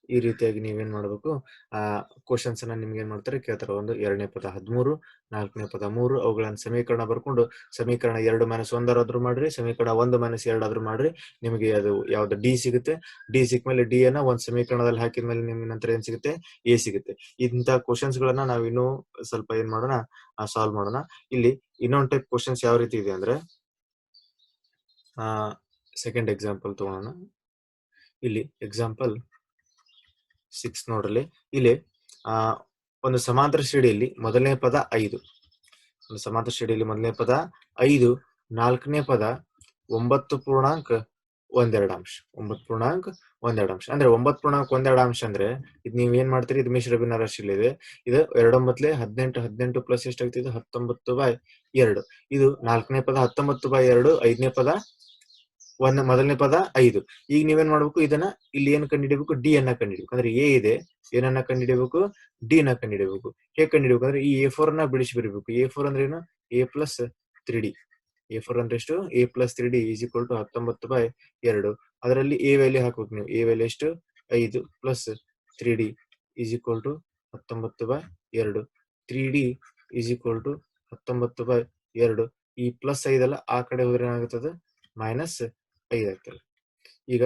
S1: ಈ ರೀತಿಯಾಗಿ ನೀವೇನ್ ಮಾಡ್ಬೇಕು, ಆ ಕ್ವಶನ್ಸ್ ಅನ್ನ ನಿಮ್ಗೆ ಏನ್ ಮಾಡ್ತಾರೆ, ಕೇಳ್ತಾರೆ. ಒಂದು ಎರಡನೇ ಪದ ಹದಿಮೂರು, ನಾಲ್ಕನೇ ಪದ ಮೂರು, ಅವುಗಳನ್ನ ಸಮೀಕರಣ ಬರ್ಕೊಂಡು ಸಮೀಕರಣ ಎರಡು ಮೈನಸ್ ಒಂದರಾದ್ರೂ ಮಾಡ್ರಿ, ಸಮೀಕರಣ ಒಂದು ಮೈನಸ್ ಎರಡಾದ್ರೂ ಮಾಡ್ರಿ. ನಿಮಗೆ ಅದು ಯಾವ್ದು ಡಿ ಸಿಗುತ್ತೆ. ಡಿ ಸಿಕ್ಮೇಲೆ ಡಿ ಅನ್ನ ಒಂದ್ ಸಮೀಕರಣದಲ್ಲಿ ಹಾಕಿದ್ಮೇಲೆ ನಿಮ್ಗೆ ನಂತರ ಏನ್ ಸಿಗುತ್ತೆ? ಎ ಸಿಗುತ್ತೆ. ಇಂತ ಕ್ವಶನ್ಸ್ ಗಳನ್ನ ನಾವ್ ಇನ್ನೂ ಸ್ವಲ್ಪ ಏನ್ ಮಾಡೋಣ ಸಾಲ್ವ್ ಮಾಡೋಣ. ಇಲ್ಲಿ ಇನ್ನೊಂದ್ ಟೈಪ್ ಕ್ವಶನ್ಸ್ ಯಾವ ರೀತಿ ಇದೆ ಅಂದ್ರೆ, ಆ ಸೆಕೆಂಡ್ ಎಕ್ಸಾಂಪಲ್ ತಗೋಣ ಇಲ್ಲಿ ಎಕ್ಸಾಂಪಲ್ ಸಿಕ್ಸ್ ನೋಡ್ರಲ್ಲಿ. ಇಲ್ಲಿ ಒಂದು ಸಮಾಂತರ ಶ್ರೇಣಿಯಲ್ಲಿ ಮೊದಲನೇ ಪದ ಐದು. ಒಂದು ಸಮಾಂತರ ಶ್ರೇಣಿಯಲ್ಲಿ ಮೊದಲನೇ ಪದ ಐದು, ನಾಲ್ಕನೇ ಪದ ಒಂಬತ್ತು ಪೂರ್ಣಾಂಕ ಒಂದೆರಡು ಅಂಶ. ಒಂಬತ್ತು ಪೂರ್ಣಾಂಕ ಒಂದೆರಡು ಅಂಶ. ಅಂದ್ರೆ ಒಂಬತ್ತು ಪೂರ್ಣಾಂಕ ಒಂದೆರಡು ಅಂಶ ಅಂದ್ರೆ ಇದು ನೀವ್ ಏನ್ ಮಾಡ್ತೀರಿ? ಇದು ಮಿಶ್ರ ಭಿನ್ನ ರಾಶಿಯಲ್ಲಿ ಇದೆ. ಇದು ಎರಡೊಂಬತ್ಲೆ ಹದಿನೆಂಟು ಹದಿನೆಂಟು ಪ್ಲಸ್ ಎಷ್ಟಾಗ್ತಿದೆ ಹತ್ತೊಂಬತ್ತು ಬೈ ಎರಡು. ಇದು ನಾಲ್ಕನೇ ಪದ ಹತ್ತೊಂಬತ್ತು ಬೈ ಎರಡು, ಐದನೇ ಪದ ಒಂದ್ ಮೊದಲನೇ ಪದ ಐದು. ಈಗ ನೀವೇನ್ ಮಾಡ್ಬೇಕು? ಇದನ್ನ ಇಲ್ಲಿ ಏನ್ ಕಂಡಿಡಿಬೇಕು? ಡಿ ಅನ್ನ ಕಂಡುಹಿಡಿಬೇಕು ಅಂದ್ರೆ ಎ ಇದೆ. ಏನನ್ನ ಕಂಡಿಡಿಬೇಕು? ಡಿ ನ ಕಂಡುಹಿಡಿಬೇಕು ಹೇಗೆ ಕಂಡಿಡಿಬೇಕು? ಅಂದ್ರೆ ಈ ಎ ಫೋರ್ನ ಬಿಡಿಸಿ ಬರಬೇಕು ಎ ಫೋರ್ ಅಂದ್ರೆ ಏನು? A plus three d a four ಅಂದ್ರೆ ಎಷ್ಟು? A plus three d is equal to ಹತ್ತೊಂಬತ್ತು ಬೈ ಎರಡು. ಅದರಲ್ಲಿ ಎ ವ್ಯಾಲ್ಯೂ ಹಾಕ್ಬೇಕು ನೀವು. ಎ ವ್ಯಾಲ್ಯೂ ಎಷ್ಟು? ಐದು plus three d is equal to ಹತ್ತೊಂಬತ್ತು ಬೈ ಎರಡು. Three d is equal to ಹತ್ತೊಂಬತ್ತು ಬೈ ಎರಡು. ಈ ಪ್ಲಸ್ ಐದಲ್ಲ ಆ ಕಡೆ ಹೋದ್ರೆ ಏನಾಗುತ್ತದೆ? ಮೈನಸ್ ಐದು ಆಗ್ತದೆ. ಈಗ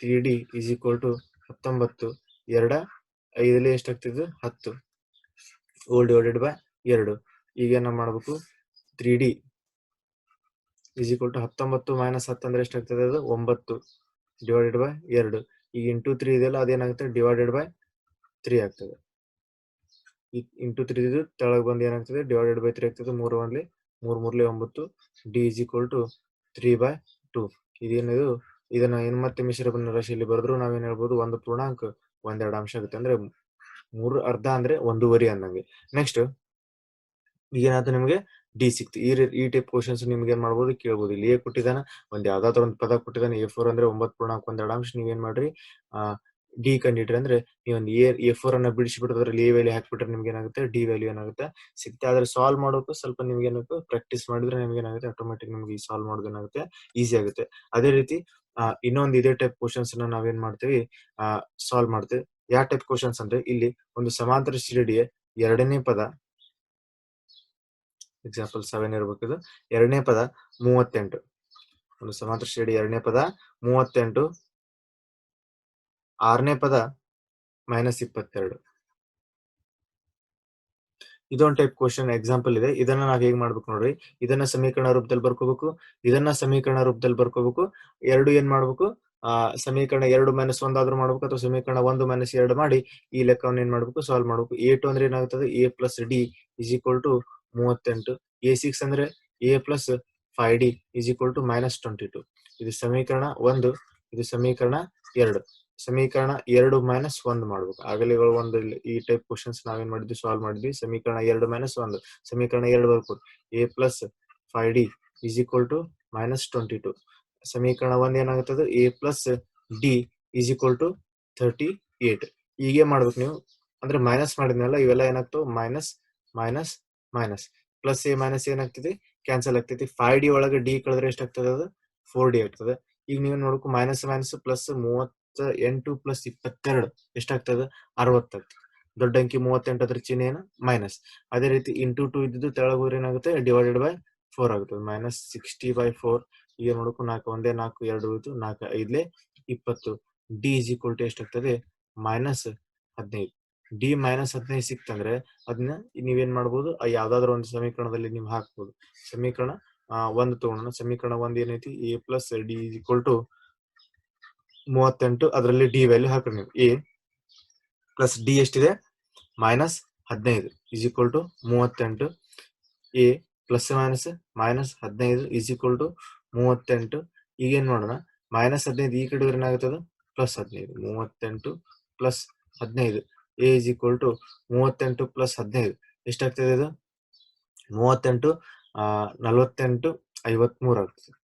S1: three d is equal to ಹತ್ತೊಂಬತ್ತು, ಎರಡ ಐದಲ್ಲಿ ಎಷ್ಟಾಗ್ತಿದ್ದು ಹತ್ತು. ಓಲ್ ಡಿವೈಡೆಡ್ ಬೈ ಎರಡು. ಈಗ ಏನ ಮಾಡ್ಬೇಕು? Three d is equal to ಹತ್ತೊಂಬತ್ತು ಮೈನಸ್ ಹತ್ತು ಅಂದ್ರೆ ಎಷ್ಟಾಗ್ತದೆ ಅದು? ಒಂಬತ್ತು ಡಿವೈಡೆಡ್ ಬೈ ಎರಡು. ಈಗ ಇಂಟು ತ್ರೀ ಇದೆಯಲ್ಲ, ಅದೇನಾಗುತ್ತೆ? ಡಿವೈಡೆಡ್ ಬೈ ತ್ರೀ ಆಗ್ತದೆ. ಈ ಇಂಟು ತ್ರೀ ಇದು ತೆಳಗ್ ಬಂದು ಏನಾಗ್ತದೆ? ಡಿವೈಡೆಡ್ ಬೈ ತ್ರೀ ಆಗ್ತದೆ. ಮೂರು ಒಂದ್ಲಿ, ಮೂರ್ ಮೂರ್ಲಿ ಒಂಬತ್ತು. D is equal to three by two ಇದೇನಿದು? ಇದನ್ನ ಏನ್ ಮತ್ತೆ ಮಿಶ್ರ ರಾಶಿಯಲ್ಲಿ ಬರೆದ್ರು ನಾವೇನ್ ಹೇಳ್ಬೋದು? ಒಂದು ಪೂರ್ಣಾಂಕ, ಒಂದೆರಡು ಅಂಶ ಆಗುತ್ತೆ. ಅಂದ್ರೆ ಮೂರು ಅರ್ಧ ಅಂದ್ರೆ ಒಂದೂವರೆ ಅನ್ನಂಗೆ. ನೆಕ್ಸ್ಟ್ ಏನಾದ್ರು ನಿಮಗೆ? ಡಿ ಸಿಕ್ತು. ಈ ಈ ಟೈಪ್ ಕ್ವಶನ್ಸ್ ನಿಮ್ಗೆ ಏನ್ ಮಾಡ್ಬೋದು? ಕೇಳ್ಬೋದು. ಇಲ್ಲಿ ಎ ಕೊಟ್ಟಿದ್ದಾನ, ಒಂದ್ ಯಾವ್ದಾದ್ರು ಒಂದು ಪದ ಕೊಟ್ಟಿದ್ದಾನೆ. ಎ ಫೋರ್ ಅಂದ್ರೆ ಒಂಬತ್ತು ಪೂರ್ಣಾಂಕ, ಒಂದೆರಡು ಅಂಶ. ನೀವೇನ್ ಮಾಡ್ರಿ? ಆ ಡಿ ಕಂಡಿಟ್ರಿ ಅಂದ್ರೆ ನೀವೊಂದು ಏರ್ ಎ ಫೋರ್ ಅನ್ನ ಬಿಡಿಸ್ಬಿಟ್ಟು ಅದ್ರಲ್ಲಿ ಎ ವ್ಯಾಲ್ಯೂ ಹಾಕ್ಬಿಟ್ರೆ ನಿಮ್ಗೆ ಏನಾಗುತ್ತೆ ಡಿ ವ್ಯಾಲ್ಯೂ ಏನಾಗುತ್ತೆ? ಸಿಗುತ್ತೆ ಆದ್ರೆ ಸಾಲ್ವ್ ಮಾಡೋಕು ಸ್ವಲ್ಪ ನಿಮ್ಗೆ ಏನಾಗುತ್ತೆ ಪ್ರಾಕ್ಟೀಸ್ ಮಾಡಿದ್ರೆ ನಿಮ್ಗೆ ಏನಾಗುತ್ತೆ ಆಟೋಮೆಟಿಕ್ ನಿಮ್ಗೆ ಈ ಸಾಲ್ವ್ ಮಾಡೋದು ಏನಾಗುತ್ತೆ ಈಸಿ ಆಗುತ್ತೆ. ಅದೇ ರೀತಿ ಇನ್ನೊಂದು ಇದೇ ಟೈಪ್ ಕ್ವಶನ್ಸ್ನ ನಾವೇನ್ ಮಾಡ್ತೀವಿ? ಸಾಲ್ವ್ ಮಾಡ್ತೀವಿ. ಯಾವ ಟೈಪ್ ಕ್ವಶನ್ಸ್ ಅಂದ್ರೆ ಇಲ್ಲಿ ಒಂದು ಸಮಾಂತರ ಶ್ರೇಣಿಯ ಎರಡನೇ ಪದ ಎಕ್ಸಾಂಪಲ್ ಸೆವೆನ್ ಇದು. ಎರಡನೇ ಪದ ಮೂವತ್ತೆಂಟು. ಒಂದು ಸಮಾಂತರ ಶ್ರೇಣಿ ಎರಡನೇ ಪದ ಮೂವತ್ತೆಂಟು. ಆರನೇ ಪದ ಮೈನಸ್ ಇಪ್ಪತ್ತೆರಡು. ಇದೊಂದು ಟೈಪ್ ಕ್ವಶನ್ ಎಕ್ಸಾಂಪಲ್ ಇದೆ. ಇದನ್ನ ನಾವ್ ಹೇಗ್ ಮಾಡ್ಬೇಕು ನೋಡ್ರಿ? ಇದನ್ನ ಸಮೀಕರಣ ರೂಪದಲ್ಲಿ ಬರ್ಕೋಬೇಕು. ಇದನ್ನ ಸಮೀಕರಣ ರೂಪದಲ್ಲಿ ಬರ್ಕೋಬೇಕು. ಎರಡು ಏನ್ ಮಾಡ್ಬೇಕು? ಆ, ಸಮೀಕರಣ ಎರಡು ಮೈನಸ್ ಒಂದಾದ್ರೂ ಮಾಡ್ಬೇಕು ಅಥವಾ ಸಮೀಕರಣ ಒಂದು ಮೈನಸ್ ಎರಡು ಮಾಡಿ ಈ ಲೆಕ್ಕವನ್ನು ಏನ್ ಮಾಡ್ಬೇಕು? ಸಾಲ್ವ್ ಮಾಡ್ಬೇಕು. ಎ ಟು ಅಂದ್ರೆ ಏನಾಗುತ್ತದೆ a plus d is equal to ಮೂವತ್ತೆಂಟು. ಎ ಸಿಕ್ಸ್ ಅಂದ್ರೆ a plus five d is equal to minus twenty two ಇದು ಸಮೀಕರಣ ಒಂದು. ಇದು ಸಮೀಕರಣ ಎರಡು. ಸಮೀಕರಣ ಎರಡು ಮೈನಸ್ ಒಂದು ಮಾಡ್ಬೇಕು. ಆಗಲೇ ಒಂದು ಈ ಟೈಪ್ ಕ್ವಶನ್ಸ್ ನಾವೇನ್ ಮಾಡಿದ್ವಿ? ಸಾಲ್ವ್ ಮಾಡಿದ್ವಿ. ಸಮೀಕರಣ ಎರಡು ಮೈನಸ್ ಒಂದು. ಸಮೀಕರಣ ಎರಡು ಬರ್ಬೋದು a plus five d is equal to minus twenty two ಸಮೀಕರಣ ಒಂದ್ ಏನಾಗುತ್ತದೆ? A plus d is equal to thirty eight ಹೀಗೆ ಮಾಡ್ಬೇಕು ನೀವು. ಅಂದ್ರೆ ಮೈನಸ್ ಮಾಡಿದ್ನಲ್ಲ, ಇವೆಲ್ಲ ಏನಾಗ್ತವೆ? Minus minus minus plus a minus ಏನಾಗ್ತದೆ? ಕ್ಯಾನ್ಸಲ್ ಆಗ್ತೈತಿ. ಫೈವ್ ಡಿ ಒಳಗೆ ಡಿ ಕಳೆದ್ರೆ ಎಷ್ಟಾಗ್ತದೆ ಅದು? ಫೋರ್ ಡಿ ಆಗ್ತದೆ. ಈಗ ನೀವು ನೋಡ್ಕೊ ಮೈನಸ್ ಮೈನಸ್ ಪ್ಲಸ್ ಮೂವತ್ತ ಎಂಟು ಪ್ಲಸ್ ಇಪ್ಪತ್ತೆರಡು, ಎಷ್ಟಾಗ್ತದೆ? ಅರವತ್ತಾಗ್ತದೆ ದೊಡ್ಡ ಅಂಕಿ ಮೂವತ್ತೆಂಟು ಅದ್ರ ಚಿಹ್ನೆ ಏನು? ಮೈನಸ್ ಅದೇ ರೀತಿ ಇಂಟು ಟು ಇದ್ದು ತೆಳಗೆ ಏನಾಗುತ್ತೆ? ಡಿವೈಡೆಡ್ ಬೈ ಫೋರ್ ಆಗುತ್ತದೆ. ಮೈನಸ್ ಸಿಕ್ಸ್ಟಿ ಬೈ ಫೋರ್ ಈಗ ನೋಡಕ್ಕೂ ನಾಲ್ಕು, ಒಂದೇ ನಾಲ್ಕು, ಎರಡು ಹೋಯ್ತು. ನಾಲ್ಕು, ಐದ್ಲೆ ಇಪ್ಪತ್ತು. ಡಿ ಇಸ್ ಈಕ್ವಲ್ ಟು ಎಷ್ಟಾಗ್ತದೆ? ಮೈನಸ್ ಹದಿನೈದು. ಡಿ ಮೈನಸ್ ಹದಿನೈದು ಸಿಕ್ತಂದ್ರೆ ಅದನ್ನ ನೀವೇನ್ ಮಾಡ್ಬೋದು? ಯಾವ್ದಾದ್ರು ಒಂದು ಸಮೀಕರಣದಲ್ಲಿ ನೀವು ಹಾಕ್ಬೋದು. ಸಮೀಕರಣ ಒಂದು ತಗೊಳ್ಳೋಣ ಸಮೀಕರಣ ಒಂದ್ ಏನೈತಿ? A plus d is equal to ಮೂವತ್ತೆಂಟು ಅದರಲ್ಲಿ ಡಿ ವ್ಯಾಲ್ಯೂ ಹಾಕಿ ನೀವು. ಎ ಪ್ಲಸ್ ಡಿ ಎಷ್ಟಿದೆ? ಮೈನಸ್ ಹದಿನೈದು ಇಸ್ ಈಕ್ವಲ್ ಟು ಮೂವತ್ತೆಂಟು. ಎ ಪ್ಲಸ್ ಮೈನಸ್ ಮೈನಸ್ ಹದಿನೈದು ಇಸ್ ಈಕ್ವಲ್ ಟು ಮೂವತ್ತೆಂಟು. ಈಗ ಏನ್ ಮಾಡೋಣ? ಮೈನಸ್ ಹದಿನೈದು ಈ ಕಡೆ ಏನಾಗುತ್ತದೆ ಪ್ಲಸ್ ಹದಿನೈದು. ಮೂವತ್ತೆಂಟು ಪ್ಲಸ್ ಹದಿನೈದು. ಎ ಇಸ್ ಈಕ್ವಲ್ ಟು ಮೂವತ್ತೆಂಟು ಪ್ಲಸ್ ಹದಿನೈದು. ಎಷ್ಟಾಗ್ತದೆ ಇದು ಮೂವತ್ತೆಂಟು ನಲವತ್ತೆಂಟು ಐವತ್ಮೂರು ಆಗ್ತದೆ.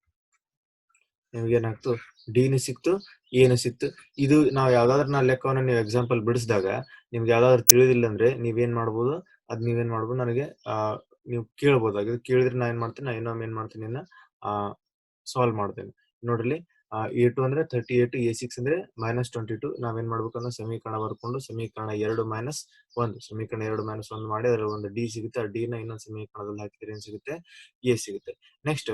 S1: ನಿಮ್ಗೆ ಏನಾಗ್ತು ಡಿನು ಸಿಕ್ತು ಏನು ಸಿಕ್ತು. ಇದು ನಾವು ಯಾವ್ದಾದ್ರು ನಾ ಲೆಕ್ಕವನ್ನ ನೀವು ಎಕ್ಸಾಂಪಲ್ ಬಿಡಿಸಿದಾಗ ನಿಮ್ಗೆ ಯಾವ್ದಾದ್ರು ತಿಳಿದಿಲ್ಲ ಅಂದ್ರೆ ನೀವೇನ್ ಮಾಡ್ಬೋದು? ಅದ್ ನೀವೇನ್ ಮಾಡ್ಬೋದು? ನನಗೆ, ಆ, ನೀವು ಕೇಳ್ಬೋದಾಗಿದೆ ಕೇಳಿದ್ರೆ ನಾ ಏನ್ ಮಾಡ್ತೀನಿ ನಾ ಇನ್ನೊಮ್ಮೆ ಏನ್ ಮಾಡ್ತೀನಿ ಆ ಸಾಲ್ವ್ ಮಾಡ್ತೇನೆ. ನೋಡ್ರಿ ಎ ಟು ಅಂದ್ರೆ ತರ್ಟಿ ಏಟ್ ಎ ಸಿಕ್ಸ್ ಅಂದ್ರೆ ಮೈನಸ್ ಟ್ವೆಂಟಿ ಟು ನಾವೇನ್ ಮಾಡ್ಬೇಕಂದ್ರೆ ಸಮೀಕರಣ ಬರ್ಕೊಂಡು ಸಮೀಕರಣ ಎರಡು ಮೈನಸ್ ಒಂದು. ಸಮೀಕರಣ ಎರಡು ಮೈನಸ್ ಒಂದು ಮಾಡಿ ಅದ್ರ ಒಂದು ಡಿ ಸಿಗುತ್ತೆ. ಆ ಡಿ ನ ಇನ್ನೊಂದು ಸಮೀಕರಣದಲ್ಲಿ ಹಾಕಿದ್ರೆ ಏನ್ ಸಿಗುತ್ತೆ? ಎ ಸಿಗುತ್ತೆ. ನೆಕ್ಸ್ಟ್